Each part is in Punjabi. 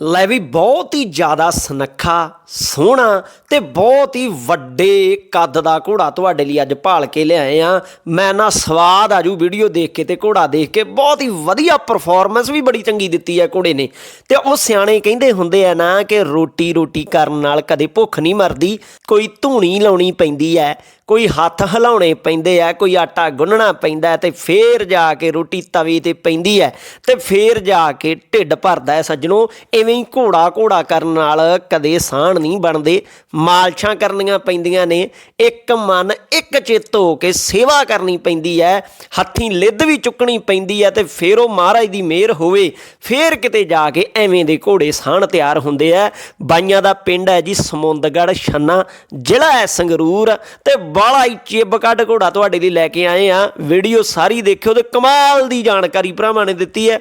ਲੈ ਵੀ ਬਹੁਤ ਹੀ ਜ਼ਿਆਦਾ ਸੁਨੱਖਾ, ਸੋਹਣਾ ਤੇ ਬਹੁਤ ਹੀ ਵੱਡੇ ਕੱਦ ਦਾ ਘੋੜਾ ਤੁਹਾਡੇ ਲਈ ਅੱਜ ਭਾਲ ਕੇ ਲਿਆਏ ਆ। ਮੈਂ ਨਾ ਸਵਾਦ ਆਜੂ ਵੀਡੀਓ ਦੇਖ ਕੇ ਤੇ ਘੋੜਾ ਦੇਖ ਕੇ ਬਹੁਤ ਹੀ ਵਧੀਆ ਪਰਫਾਰਮੈਂਸ ਵੀ ਬੜੀ ਚੰਗੀ ਦਿੱਤੀ ਹੈ ਘੋੜੇ ਨੇ। ਤੇ ਉਹ ਸਿਆਣੇ ਕਹਿੰਦੇ ਹੁੰਦੇ ਆ ਨਾ ਕਿ ਰੋਟੀ ਰੋਟੀ ਕਰਨ ਨਾਲ ਕਦੇ ਭੁੱਖ ਨਹੀਂ ਮਰਦੀ, ਕੋਈ ਧੂਣੀ ਲਾਉਣੀ ਪੈਂਦੀ ਹੈ ਕੋਈ ਹੱਥ ਹਿਲਾਉਣੇ ਪੈਂਦੇ ਆ, ਕੋਈ ਆਟਾ ਗੁੰਨਣਾ ਪੈਂਦਾ ਹੈ ਤੇ ਫੇਰ ਜਾ ਕੇ ਰੋਟੀ ਤਵੇ ਤੇ ਪੈਂਦੀ ਹੈ ਤੇ ਫੇਰ ਜਾ ਕੇ ਢਿੱਡ ਭਰਦਾ ਹੈ ਸੱਜਣੋ, ਐਵੇਂ ਹੀ ਘੋੜਾ ਘੋੜਾ ਕਰਨ ਨਾਲ ਕਦੇ ਸਾਹਣ ਨਹੀਂ ਬਣਦੇ ਮਾਲਸ਼ਾਂ ਕਰਨੀਆਂ ਪੈਂਦੀਆਂ ਨੇ, ਇੱਕ ਮਨ ਇੱਕ ਚਿੱਤ ਹੋ ਕੇ ਸੇਵਾ ਕਰਨੀ ਪੈਂਦੀ ਹੈ, ਹੱਥੀਂ ਲਿੱਦ ਵੀ ਚੁੱਕਣੀ ਪੈਂਦੀ ਹੈ ਤੇ ਫੇਰ ਉਹ ਮਹਾਰਾਜ ਦੀ ਮਿਹਰ ਹੋਵੇ, ਫੇਰ ਕਿਤੇ ਜਾ ਕੇ ਐਵੇਂ ਦੇ ਘੋੜੇ ਸਾਹਣ ਤਿਆਰ ਹੁੰਦੇ ਆ। ਬਾਈਆਂ ਦਾ ਪਿੰਡ ਹੈ ਜੀ ਸਮੁੰਦਗੜ ਛੰਨਾ, ਜ਼ਿਲ੍ਹਾ ਹੈ ਸੰਗਰੂਰ ਤੇ ਬਾਲਾ ਹੀ ਚਿੱਬ ਕੱਢ ਘੋੜਾ ਤੁਹਾਡੇ ਲਈ ਲੈ ਕੇ ਆਏ ਆ। ਵੀਡੀਓ ਸਾਰੀ ਦੇਖਿਓ ਤੇ ਕਮਾਲ ਦੀ ਜਾਣਕਾਰੀ ਭਰਾਵਾਂ ਨੇ ਦਿੱਤੀ ਹੈ।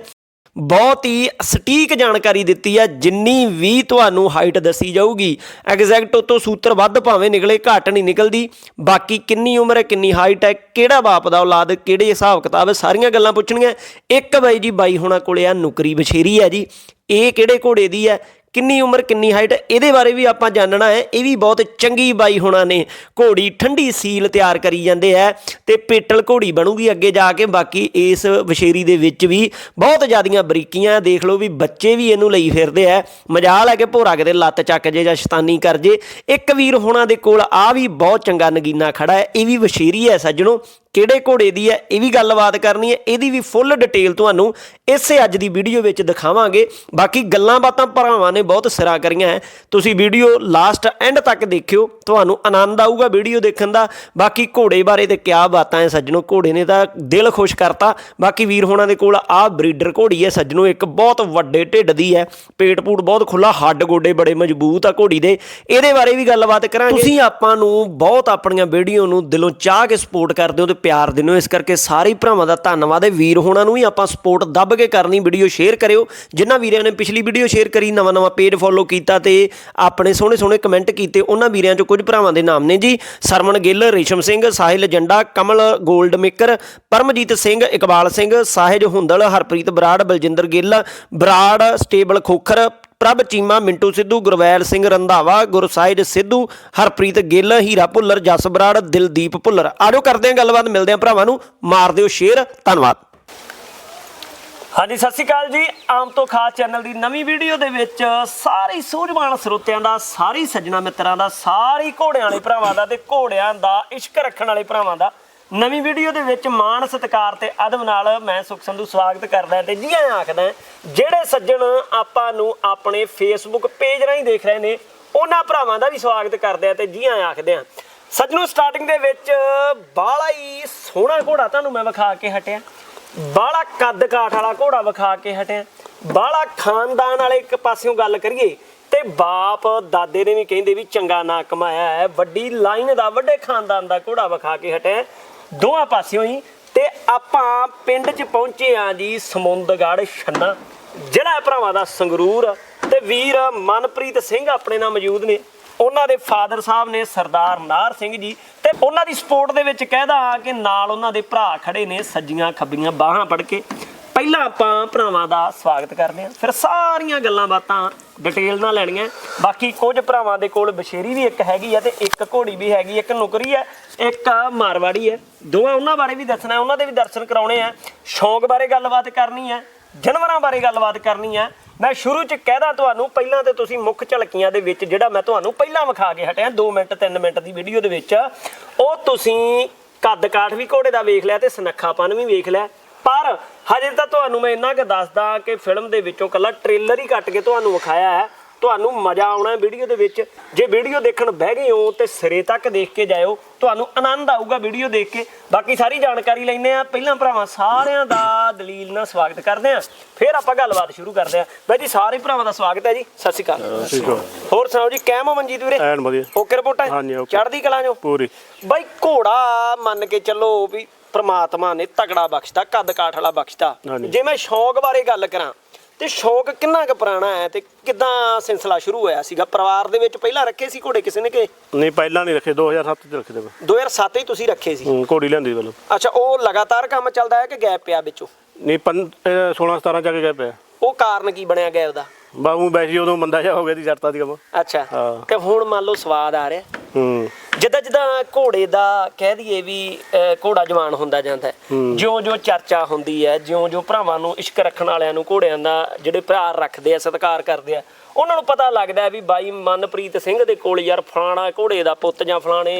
ਬਹੁਤ ਹੀ ਸਟੀਕ ਜਾਣਕਾਰੀ ਦਿੱਤੀ ਹੈ, ਜਿੰਨੀ ਵੀ ਤੁਹਾਨੂੰ ਹਾਈਟ ਦੱਸੀ ਜਾਊਗੀ। ਐਗਜ਼ੈਕਟ ਉਤੋਂ ਸੂਤਰ ਵੱਧ ਭਾਵੇਂ ਨਿਕਲੇ, ਘੱਟ ਨਹੀਂ ਨਿਕਲਦੀ। ਬਾਕੀ ਕਿੰਨੀ ਉਮਰ ਹੈ, ਕਿੰਨੀ ਹਾਈਟ ਹੈ, ਕਿਹੜਾ ਬਾਪ ਦਾ ਔਲਾਦ, ਕਿਹੜੇ ਹਿਸਾਬ ਕਿਤਾਬ ਹੈ ਸਾਰੀਆਂ ਗੱਲਾਂ ਪੁੱਛਣੀਆਂ। ਇੱਕ ਬਾਈ ਜੀ, ਬਾਈ ਹੋਣਾ ਕੋਲੇ ਆ, ਨੁਕਰੀ ਬਛੇਰੀ ਹੈ ਜੀ। ਇਹ ਕਿਹੜੇ ਘੋੜੇ ਦੀ ਹੈ? ਕਿੰਨੀ ਉਮਰ, ਕਿੰਨੀ ਹਾਈਟ ਇਹਦੇ ਬਾਰੇ ਵੀ ਆਪਾਂ ਜਾਣਨਾ ਹੈ। ਇਹ ਵੀ ਬਹੁਤ ਚੰਗੀ ਬਾਈ ਹੋਣਾ ਨੇ। ਘੋੜੀ ਠੰਡੀ ਸੀਲ ਤਿਆਰ ਕਰੀ ਜਾਂਦੇ ਆ ਤੇ ਪੇਟਲ ਘੋੜੀ ਬਣੂਗੀ ਅੱਗੇ ਜਾ ਕੇ। ਬਾਕੀ ਇਸ ਵਸ਼ੇਰੀ ਦੇ ਵਿੱਚ ਵੀ ਬਹੁਤ ਜ਼ਿਆਦੀਆਂ ਬਰੀਕੀਆਂ, ਦੇਖ ਲਓ ਵੀ ਬੱਚੇ ਵੀ ਇਹਨੂੰ ਲਈ ਫਿਰਦੇ ਆ। ਮਜਾਲ ਹੈ ਕਿ ਭੋਰਾ ਕਿਤੇ ਲੱਤ ਚੱਕ ਜੇ ਜਾਂ ਸ਼ੈਤਾਨੀ ਕਰ ਜੇ। ਇੱਕ ਵੀਰ ਹੋਣਾ ਦੇ ਕੋਲ ਆ ਵੀ ਬਹੁਤ ਚੰਗਾ ਨਗੀਨਾ ਖੜਾ ਹੈ। ਇਹ ਵੀ ਵਸ਼ੇਰੀ ਹੈ ਸੱਜਣੋ। ਕਿਹੜੇ ਘੋੜੇ ਦੀ ਹੈ, ਇਹ ਵੀ ਗੱਲਬਾਤ ਕਰਨੀ ਹੈ। ਇਹਦੀ ਵੀ ਫੁੱਲ ਡਿਟੇਲ ਤੁਹਾਨੂੰ ਇਸੇ ਅੱਜ ਦੀ ਵੀਡੀਓ ਵਿੱਚ ਦਿਖਾਵਾਂਗੇ। ਬਾਕੀ ਗੱਲਾਂ ਬਾਤਾਂ ਭਰਾਵਾਂ ਨੇ ਬਹੁਤ ਸਿਰਾ ਕਰੀਆਂ ਹੈ। ਤੁਸੀਂ ਵੀਡੀਓ ਲਾਸਟ ਐਂਡ ਤੱਕ ਦੇਖਿਓ, ਤੁਹਾਨੂੰ ਆਨੰਦ ਆਊਗਾ ਵੀਡੀਓ ਦੇਖਣ ਦਾ। ਬਾਕੀ ਘੋੜੇ ਬਾਰੇ ਤੇ ਕਿਆ ਬਾਤਾਂ ਹੈ ਸੱਜਣੋ, ਘੋੜੇ ਨੇ ਤਾਂ ਦਿਲ ਖੁਸ਼ ਕਰਤਾ। ਬਾਕੀ ਵੀਰ ਹੋਣਾ ਦੇ ਕੋਲ ਆਹ ਬਰੀਡਰ ਘੋੜੀ ਹੈ ਸੱਜਣੋ, ਇੱਕ ਬਹੁਤ ਵੱਡੇ ਢਿੱਡ ਦੀ ਹੈ। ਪੇਟ ਪੂਟ ਬਹੁਤ ਖੁੱਲਾ ਹੱਡ ਗੋਡੇ ਬੜੇ ਮਜ਼ਬੂਤ ਆ ਘੋੜੀ ਦੇ। ਇਹਦੇ ਬਾਰੇ ਵੀ ਗੱਲਬਾਤ ਕਰਾਂਗੇ। ਤੁਸੀਂ ਆਪਾਂ ਨੂੰ ਬਹੁਤ ਆਪਣੀਆਂ ਵੀਡੀਓ ਨੂੰ ਦਿਲੋਂ ਚਾਹ ਕੇ ਸਪੋਰਟ ਕਰਦੇ ਹੋ ਤੇ ਪਿਆਰ ਦਿੰਦੇ ਹੋ। ਇਸ ਕਰਕੇ ਸਾਰੇ ਭਰਾਵਾਂ ਦਾ ਧੰਨਵਾਦ ਹੈ। ਵੀਰ ਹੋਣਾ ਨੂੰ ਵੀ ਆਪਾਂ ਸਪੋਰਟ ਦੱਬ ਕੇ ਕਰਨੀ ਵੀਡੀਓ ਸ਼ੇਅਰ ਕਰਿਓ। ਜਿਨ੍ਹਾਂ ਵੀਰਿਆਂ ਨੇ ਪਿਛਲੀ ਵੀਡੀਓ ਸ਼ੇਅਰ ਕਰੀ ਨਵਾਂ ਨਵਾਂ ਪੇਜ ਫੋਲੋ ਕੀਤਾ ਤੇ ਆਪਣੇ ਸੋਹਣੇ ਸੋਹਣੇ ਕਮੈਂਟ ਕੀਤੇ, ਉਹਨਾਂ ਵੀਰਿਆਂ ਚੋਂ ਕੁਝ ਭਰਾਵਾਂ ਦੇ ਨਾਮ ਨੇ ਜੀ। Sarman Gill, Resham Singh, Sahil Janda, Kamal gold maker Paramjit Singh, Iqbal Singh, Sahij Hundal, Harpreet Brar, Baljinder Gill, Brar, stable Khokhar Prabh Cheema Mintu Sidhu, ਗੁਰਵੈਲ Singh Randhawa ਗੁਰਸਾਹਿਜ Sidhu, Harpreet Gill, ਹੀਰਾ ਭੁੱਲਰ, ਜਸ ਬਰਾੜ, ਦਿਲਦੀਪ ਭੁੱਲਰ। ਆਜੋ ਕਰਦੇ ਹਾਂ ਗੱਲਬਾਤ, ਮਿਲਦੇ ਹਾਂ ਭਰਾਵਾਂ ਨੂੰ। ਮਾਰ ਦਿਓ ਸ਼ੇਅਰ ਧੰਨਵਾਦ। ਹਾਂਜੀ, ਸਤਿ ਸ਼੍ਰੀ ਅਕਾਲ ਜੀ। ਆਮ ਤੋਂ ਖਾਸ ਚੈਨਲ ਦੀ ਨਵੀਂ ਵੀਡੀਓ ਦੇ ਵਿੱਚ ਸਾਰੇ ਸੂਝਵਾਨ ਸਰੋਤਿਆਂ ਦਾ, ਸਾਰੀ ਸੱਜਣਾ ਮਿੱਤਰਾਂ ਦਾ, ਸਾਰੇ ਘੋੜਿਆਂ ਵਾਲੇ ਭਰਾਵਾਂ ਦਾ ਤੇ ਘੋੜਿਆਂ ਦਾ, ਇਸ਼ਕ ਰੱਖਣ ਵਾਲੇ ਭਰਾਵਾਂ ਦਾ ਨਵੀਂ ਵੀਡੀਓ ਦੇ ਵਿੱਚ ਮਾਣ ਸਤਿਕਾਰ ਤੇ ਅਦਬ ਨਾਲ ਮੈਂ ਸੁਖ ਸੰਧੂ ਸਵਾਗਤ ਕਰਦਾ ਤੇ ਜੀ ਆਇਆਂ ਆਖਦਾ ਜਿਹੜੇ ਸੱਜਣ ਆਪਾਂ ਨੂੰ ਆਪਣੇ ਫੇਸਬੁੱਕ ਪੇਜ ਰਾਹੀਂ ਦੇਖ ਰਹੇ ਨੇ, ਉਹਨਾਂ ਭਰਾਵਾਂ ਦਾ ਵੀ ਸਵਾਗਤ ਕਰਦੇ ਆ ਤੇ ਜੀ ਆਇਆਂ ਆਖਦੇ ਆ। ਸੱਜਣੋ ਸਟਾਰਟਿੰਗ ਦੇ ਵਿੱਚ ਬਾਲਾ ਹੀ ਸੋਹਣਾ ਘੋੜਾ ਤੁਹਾਨੂੰ ਮੈਂ ਵਿਖਾ ਕੇ ਹਟਿਆ। ਬਾਲਾ ਕੱਦ ਕਾਠ ਵਾਲਾ ਘੋੜਾ ਵਿਖਾ ਕੇ ਹਟਿਆ। ਬਾਲਾ ਖਾਨਦਾਨ ਵਾਲੇ ਇੱਕ ਪਾਸਿਓਂ ਗੱਲ ਕਰੀਏ, ਤੇ ਬਾਪ ਦਾਦੇ ਨੇ ਵੀ ਕਹਿੰਦੇ ਵੀ ਚੰਗਾ ਨਾਂ ਕਮਾਇਆ ਹੈ, ਵੱਡੀ ਲਾਈਨ ਦਾ, ਵੱਡੇ ਖਾਨਦਾਨ ਦਾ ਘੋੜਾ ਵਿਖਾ ਕੇ ਹਟਿਆ। ਦੋਹਾਂ ਪਾਸਿਓਂ ਹੀ ਤੇ ਆਪਾਂ ਪਿੰਡ 'ਚ ਪਹੁੰਚੇ ਆ ਜੀ ਸਮੁੰਦਗੜ ਛੰਨਾ। ਜਿਹੜਾ ਭਰਾਵਾਂ ਦਾ ਸੰਗਰੂਰ ਤੇ ਵੀਰ ਮਨਪ੍ਰੀਤ ਸਿੰਘ ਆਪਣੇ ਨਾਲ ਮੌਜੂਦ ਨੇ। ਉਹਨਾਂ ਦੇ ਫਾਦਰ ਸਾਹਿਬ ਨੇ ਸਰਦਾਰ ਨਾਰ ਸਿੰਘ ਜੀ ਤੇ ਉਹਨਾਂ ਦੀ ਸਪੋਰਟ ਦੇ ਵਿੱਚ ਕਹਿਦਾ ਕਿ ਨਾਲ ਉਹਨਾਂ ਦੇ ਭਰਾ ਖੜੇ ਨੇ ਸੱਜੀਆਂ ਖੱਬੀਆਂ ਬਾਹਾਂ ਫੜ ਕੇ। ਪਹਿਲਾਂ ਆਪਾਂ ਭਰਾਵਾਂ ਦਾ ਸਵਾਗਤ ਕਰਦੇ ਹਾਂ। ਫਿਰ ਸਾਰੀਆਂ ਗੱਲਾਂ ਬਾਤਾਂ ਡਿਟੇਲ ਨਾਲ ਲੈਣੀਆਂ ਬਾਕੀ ਕੁਝ ਭਰਾਵਾਂ ਦੇ ਕੋਲ ਬਸ਼ੇਰੀ ਵੀ ਇੱਕ ਹੈਗੀ ਆ ਤੇ ਇੱਕ ਘੋੜੀ ਵੀ ਹੈਗੀ, ਇੱਕ ਨੁਕਰੀ ਹੈ, ਇੱਕ ਮਾਰਵਾੜੀ ਹੈ। ਦੋਵਾਂ ਉਹਨਾਂ ਬਾਰੇ ਵੀ ਦੱਸਣਾ ਉਹਨਾਂ ਦੇ ਵੀ ਦਰਸ਼ਨ ਕਰਾਉਣੇ ਆ ਸ਼ੌਂਕ ਬਾਰੇ ਗੱਲਬਾਤ ਕਰਨੀ ਹੈ, ਜਾਨਵਰਾਂ ਬਾਰੇ ਗੱਲਬਾਤ ਕਰਨੀ ਹੈ। ਮੈਂ ਸ਼ੁਰੂ ਚ ਕਹਿਦਾ ਤੁਹਾਨੂੰ, ਪਹਿਲਾਂ ਤੇ ਤੁਸੀਂ ਮੁੱਖ ਝਲਕੀਆਂ ਦੇ ਵਿੱਚ ਜਿਹੜਾ ਮੈਂ ਤੁਹਾਨੂੰ ਪਹਿਲਾਂ ਵਿਖਾ ਕੇ ਹਟਿਆ 2 ਮਿੰਟ 3 ਮਿੰਟ ਦੀ ਵੀਡੀਓ ਦੇ ਵਿੱਚ, ਉਹ ਤੁਸੀਂ ਕੱਦ ਕਾਠ ਵੀ ਘੋੜੇ ਦਾ ਵੇਖ ਲਿਆ ਤੇ ਸਨੱਖਾਪਨ ਵੀ ਵੇਖ ਲਿਆ। ਪਰ ਹਜੇ ਤਾਂ ਤੁਹਾਨੂੰ ਮੈਂ ਇੰਨਾ ਕੁ ਦੱਸਦਾ ਕਿ ਫਿਲਮ ਦੇ ਵਿੱਚੋਂ ਕੱਲਾ ਟ੍ਰੇਲਰ ਹੀ ਕੱਟ ਕੇ ਤੁਹਾਨੂੰ ਵਿਖਾਇਆ ਹੈ। ਤੁਹਾਨੂੰ ਮਜ਼ਾ ਆਉਣਾ ਹੈ ਵੀਡੀਓ ਦੇ ਵਿੱਚ। ਜੇ ਵੀਡੀਓ ਦੇਖਣ ਬਹਿ ਗਏ ਹੋ ਤੇ ਸਿਰੇ ਤੱਕ ਦੇਖ ਕੇ ਜਾਇਓ ਤੁਹਾਨੂੰ ਆਨੰਦ ਆਊਗਾ ਵੀਡੀਓ ਦੇਖ ਕੇ। ਬਾਕੀ ਸਾਰੀ ਜਾਣਕਾਰੀ ਲੈਣੇ ਆ ਪਹਿਲਾਂ ਭਰਾਵਾਂ ਸਾਰਿਆਂ ਦਾ ਦਲੀਲ ਨਾਲ ਸਵਾਗਤ ਕਰਦੇ ਆ ਫਿਰ ਆਪਾਂ ਗੱਲਬਾਤ ਸ਼ੁਰੂ ਕਰਦੇ ਆ ਬਾਈ ਜੀ ਸਾਰੇ ਭਰਾਵਾਂ ਦਾ ਸਵਾਗਤ ਹੈ ਜੀ। ਸਤਿ ਸ਼੍ਰੀ ਅਕਾਲ। ਹੋਰ ਸੁਣਾਓ ਜੀ ਕਹਿਮੋ ਮਨਜੀਤ ਵੀਰੇ? ਐਨ ਵਧੀਆ। ਓਕੇ ਰਿਪੋਰਟ ਹੈ। ਚੜ੍ਹਦੀ ਕਲਾਂ ਜੋ ਪੂਰੀ। ਬਾਈ ਘੋੜਾ ਮੰਨ ਕੇ ਚੱਲੋ ਵੀ ਪ੍ਰਮਾਤਮਾ ਨੇ ਤਗੜਾ ਬਖਸ਼ਦਾ ਕੱਦ ਕਾਠ ਵਾਲਾ ਬਖਸ਼ਦਾ ਹਾਂਜੀ। ਜੇ ਮੈਂ ਸ਼ੌਂਕ ਬਾਰੇ ਗੱਲ ਕਰਾਂ ਤੇ ਸ਼ੌਂਕ ਕਿੰਨਾ ਕੁ ਪੁਰਾਣਾ ਹੈ ਤੇ ਕਿਦਾਂ ਸਿਲਸਿਲਾ ਸ਼ੁਰੂ ਹੋਇਆ ਸੀਗਾ? ਪਰਿਵਾਰ ਦੇ ਵਿੱਚ ਪਹਿਲਾਂ ਰੱਖੇ ਸੀ ਘੋੜੇ ਕਿਸੇ ਨੇ ਕਿ? ਨਹੀਂ ਪਹਿਲਾਂ ਨਹੀਂ ਰੱਖੇ 2007 ਚ ਰੱਖੇ ਤੇ 2007 ਹੀ ਤੁਸੀਂ ਰੱਖੇ ਸੀ? ਘੋੜੀ ਲਿਆਂਦੀ ਵੱਲੋਂ ਅੱਛਾ ਉਹ ਲਗਾਤਾਰ ਕੰਮ ਚੱਲਦਾ ਹੈ ਕਿ ਗੈਪ ਪਿਆ ਵਿੱਚੋਂ? ਨਹੀਂ 16 17 ਚ ਆ ਕੇ ਗਏ ਪਿਆ। ਉਹ ਕਾਰਨ ਕੀ ਬਣਿਆ ਗਿਆ ਉਹਦਾ ਬਾਹੂ ਬੈਸੀ ਉਦੋਂ ਮੰਦਾ ਜਿਹਾ ਹੋ ਗਿਆ ਦੀ ਜਰਤਾ ਦੀ ਕੰਮ। ਅੱਛਾ। ਹਾਂ। ਤੇ ਹੁਣ ਮੰਨ ਲਓ ਸਵਾਦ ਆ ਰਿਹਾ। ਹੂੰ। ਜਿੱਦਾਂ ਜਿੱਦਾਂ ਘੋੜੇ ਦਾ ਕਹਿ ਦਈਏ ਵੀ ਘੋੜਾ ਜਵਾਨ ਹੁੰਦਾ ਜਾਂਦਾ ਹੈ ਜਿਉਂ ਜਿਉਂ ਚਰਚਾ ਹੁੰਦੀ ਹੈ ਜਿਉਂ ਜਿਉਂ ਭਰਾਵਾਂ ਨੂੰ ਇਸ਼ਕ ਰੱਖਣ ਵਾਲਿਆਂ ਨੂੰ ਘੋੜਿਆਂ ਦਾ ਜਿਹੜੇ ਪਿਆਰ ਰੱਖਦੇ ਆ ਸਤਿਕਾਰ ਕਰਦੇ ਆ ਉਹਨਾਂ ਨੂੰ ਪਤਾ ਲੱਗਦਾ ਵੀ ਬਾਈ ਮਨਪ੍ਰੀਤ ਸਿੰਘ ਦੇ ਕੋਲ ਯਾਰ ਫਲਾਣਾ ਘੋੜੇ ਦਾ ਪੁੱਤ ਜਾਂ ਫਲਾਣੇ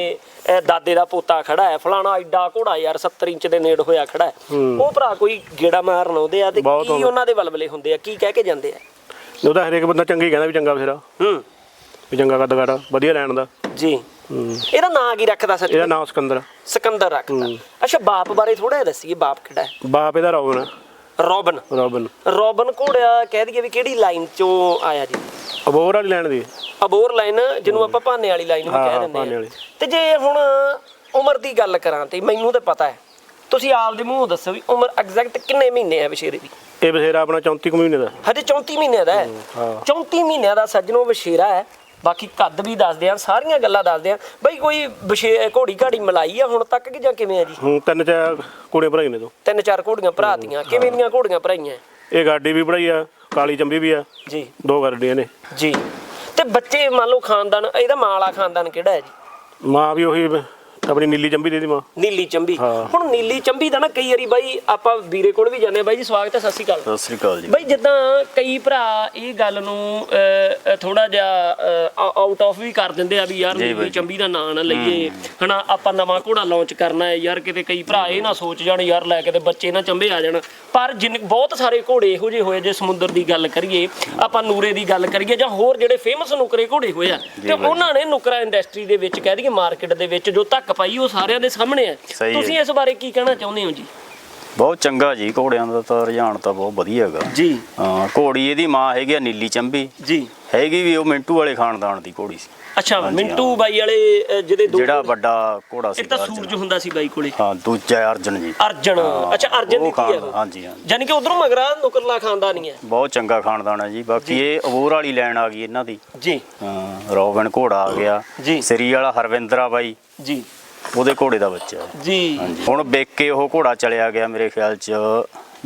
ਦਾਦੇ ਦਾ ਪੋਤਾ ਖੜਾ ਹੈ ਫਲਾਣਾ ਐਡਾ ਘੋੜਾ ਯਾਰ 70 ਇੰਚ ਦੇ ਨੇੜ ਹੋਇਆ ਖੜਾ ਹੈ ਉਹ ਭਰਾ ਕੋਈ ਗੇੜਾ ਮਾਰਨ ਆਉਂਦੇ ਆ ਤੇ ਕੀ ਉਹਨਾਂ ਦੇ ਵਲਵਲੇ ਹੁੰਦੇ ਆ ਕੀ ਕਹਿ ਕੇ ਜਾਂਦੇ ਆ? ਉਹਦਾ ਹਰੇਕ ਬੰਦਾ ਚੰਗਾ ਕਹਿੰਦਾ ਵੀ ਚੰਗਾ ਫੇਰਾ ਹੂੰ। ਵੀ ਚੰਗਾ ਕੱਦ ਕਾਠਾ ਵਧੀਆ ਲੈਣ ਦਾ। ਜੀ। ਇਹਦਾ ਨਾਂ ਕੀ ਰੱਖਦਾ ਸੱਚ ਇਹਦਾ ਨਾਮ ਸਿਕੰਦਰ ਸਿਕੰਦਰ ਰੱਖਦਾ। ਅੱਛਾ ਬਾਪ ਬਾਰੇ ਥੋੜਾ ਜਿਹਾ ਦੱਸੀਏ ਬਾਪ ਕਿਹੜਾ ਹੈ? ਬਾਪ ਇਹਦਾ ਰੋਬਨ ਰੋਬਨ। ਰੋਬਨ। ਰੋਬਨ ਘੋੜਿਆ ਕਹਿ ਦਈਏ ਵੀ ਕਿਹੜੀ ਲਾਈਨ ਚੋਂ ਆਇਆ ਜੀ? ਅਬੋਰ ਵਾਲੀ ਲੈਣ ਦੀ। ਅਬੋਰ ਲਾਈਨ ਜਿਹਨੂੰ ਆਪਾਂ ਭਾਨੇ ਵਾਲੀ ਲਾਈਨ ਵੀ ਕਹਿ ਦਿੰਦੇ ਆ। ਤੇ ਜੇ ਹੁਣ ਉਮਰ ਦੀ ਗੱਲ ਕਰਾਂ ਤੇ ਮੈਨੂੰ ਤਾਂ ਪਤਾ ਹੈ ਤੁਸੀਂ ਆਪਦੇ ਮੂੰਹੋਂ ਦੱਸੋ ਵੀ ਉਮਰ ਐਗਜ਼ੈਕਟ ਕਿੰਨੇ ਮਹੀਨੇ ਹੈ ਵਿਸ਼ੇਰੇ ਦੀ? ਇਹ ਬਥੇਰਾ ਆਪਣਾ 34 ਕੁ ਮਹੀਨੇ ਦਾ। ਹਜੇ 34 ਮਹੀਨਿਆਂ ਦਾ ਹੈ। ਹਾਂ 34 ਮਹੀਨਿਆਂ ਦਾ ਸੱਜਣੋ ਵਿਸ਼ੇਰਾ ਹੈ। ਬਾਕੀ ਕੱਦ ਵੀ ਦੱਸਦੇ ਆ ਸਾਰੀਆਂ ਗੱਲਾਂ ਦੱਸਦੇ ਆ। ਬਈ ਕੋਈ ਵਿਸ਼ੇ ਘੋੜੀ ਘਾੜੀ ਮਲਾਈ ਆ ਹੁਣ ਤੱਕ ਕਿ ਜਾਂ ਕਿਵੇਂ ਆ ਜੀ? ਹੁਣ ਤਿੰਨ ਚਾਰ ਕੁੜੇ ਭਰਾਈ ਨੇ ਤੋਂ ਤਿੰਨ ਚਾਰ ਘੋੜੀਆਂ ਭਰਾਤੀਆਂ ਕਿਵੇਂ ਦੀਆਂ ਘੋੜੀਆਂ ਭਰਾਈਆਂ? ਇਹ ਗਾਡੀ ਵੀ ਭਰਾਈ ਆ ਕਾਲੀ ਚੰਬੀ ਵੀ ਆ। ਜੀ। ਦੋ ਗਾਡੀਆਂ ਨੇ। ਜੀ। ਤੇ ਬੱਚੇ ਮੰਨ ਲਓ ਖਾਨਦਾਨ ਇਹਦਾ ਮਾਂ ਵਾਲਾ ਖਾਨਦਾਨ ਕਿਹੜਾ ਹੈ ਜੀ? ਮਾਂ ਵੀ ਉਹੀ ਆਪਣੀ ਨੀਲੀ ਚੰਬੀ ਦੀ ਦੀ ਮਾਂ ਨੀਲੀ ਚੰਬੀ। ਹੁਣ ਨੀਲੀ ਚੰਬੀ ਦਾ ਨਾ ਕਈ ਵਾਰੀ ਬਾਈ ਆਪਾਂ ਵੀਰੇ ਕੋਲ ਵੀ ਜਾਂਦੇ ਆ ਬਾਈ ਜੀ ਸਵਾਗਤ ਹੈ ਸਤਿ ਸ਼੍ਰੀ ਅਕਾਲ। ਸਤਿ ਸ੍ਰੀ ਅਕਾਲ ਜੀ। ਬਾਈ ਜਿੱਦਾਂ ਕਈ ਭਰਾ ਇਹ ਗੱਲ ਨੂੰ ਥੋੜਾ ਜਿਹਾ ਆਊਟ ਆਫ ਵੀ ਕਰ ਦਿੰਦੇ ਆ ਵੀ ਯਾਰ ਨੀਲੀ। ਚੰਬੀ ਦਾ ਨਾਂ ਨਾ ਲਈਏ। ਹਨਾ ਆਪਾਂ ਨਵਾਂ ਘੋੜਾ ਲਾਂਚ ਕਰਨਾ ਹੈ। ਯਾਰ ਕਿਤੇ ਕਈ ਭਰਾ ਇਹ ਨਾ ਸੋਚ ਜਾਣ ਯਾਰ ਲੈ ਕੇ ਤੇ ਬੱਚੇ ਨਾ ਚੰਬੇ ਆ ਜਾਣ। ਪਰ ਜਿੰਨ ਬਹੁਤ ਸਾਰੇ ਘੋੜੇ ਇਹੋ ਜਿਹੇ ਹੋਏ ਜੇ ਸਮੁੰਦਰ ਦੀ ਗੱਲ ਕਰੀਏ। ਆਪਾਂ ਨੂਰੇ ਦੀ ਗੱਲ ਕਰੀਏ ਜਾਂ ਹੋਰ ਜਿਹੜੇ ਫੇਮਸ ਨੁਕਰੇ ਘੋੜੇ ਹੋਏ ਆ ਤੇ ਉਹਨਾਂ ਨੇ ਨੁਕਰਾ ਇੰਡਸਟਰੀ ਦੇ ਵਿੱਚ ਕਹਿ ਦਈਏ ਮਾਰਕੀਟ ਦੇ ਵਿੱਚ ਜੋ ਧੱਕ ਪਾਈ ਉਹ ਸਾਰਿਆਂ ਦੇ ਸਾਹਮਣੇ ਹੈ ਸਹੀ ਹੈ। ਤੁਸੀਂ ਇਸ ਬਾਰੇ ਕੀ ਕਹਿਣਾ ਚਾਹੁੰਦੇ ਹੋ ਜੀ? ਬਹੁਤ ਚੰਗਾ ਜੀ ਘੋੜਿਆਂ ਦਾ ਤਾਂ ਰੁਝਾਨ ਤਾਂ ਬਹੁਤ ਵਧੀਆ ਹੈਗਾ। ਜੀ। ਹਾਂ ਘੋੜੀ ਇਹਦੀ ਮਾਂ ਹੈਗੀ ਆ ਨੀਲੀ ਚੰਬੀ। ਜੀ। ਹੈਗੀ ਵੀ ਉਹ ਮਿੰਟੂ ਵਾਲੇ ਖਾਨਦਾਨ ਦੀ ਘੋੜੀ ਸੀ। ਅੱਛਾ ਹਾਂਜੀ, ਮਿੰਟੂ ਬਾਈ ਵਾਲੇ ਅ, ਜਿਹਦੇ ਦੋ ਜਿਹੜਾ ਵੱਡਾ ਘੋੜਾ ਸੀ ਇੱਕ ਤਾਂ ਸੂਰਜ ਹੁੰਦਾ ਸੀ ਬਾਈ ਕੋਲੇ। ਹਾਂ ਦੂਜਾ ਅਰਜਨ ਜੀ। ਅਰਜਨ। ਅੱਛਾ ਅਰਜਨ ਦੀ ਉਹ ਕੀ ਹੈ ਖਾਨ- ਹਾਂਜੀ ਹਾਂਜੀ। ਯਾਨੀ ਕਿ ਉਧਰੋਂ ਮਗਰਾ ਨੁਕਰਲਾ ਖਾਨਦਾਨ ਹੀ ਹੈ। ਬਹੁਤ ਚੰਗਾ ਖਾਨਦਾਨ ਹੈ ਜੀ। ਬਾਕੀ ਇਹ ਅਬੋਰ ਵਾਲੀ ਲੈਣ ਆ ਗਈ ਇਹਨਾਂ ਦੀ। ਜੀ। ਹਾਂ ਰੋਬਨ ਘੋੜਾ ਆ ਗਿਆ। ਜੀ। ਸਰੀ ਵਾਲਾ ਹਰਵਿੰਦਰਾ ਬਾਈ। ਜੀ। ਉਹਦੇ ਘੋੜੇ ਦਾ ਬੱਚਾ ਹੈ। ਜੀ। ਹਾਂਜੀ। ਹੁਣ ਵੇਖ ਕੇ ਉਹ ਘੋੜਾ ਚਲਿਆ ਗਿਆ ਮੇਰੇ ਖਿਆਲ ਚ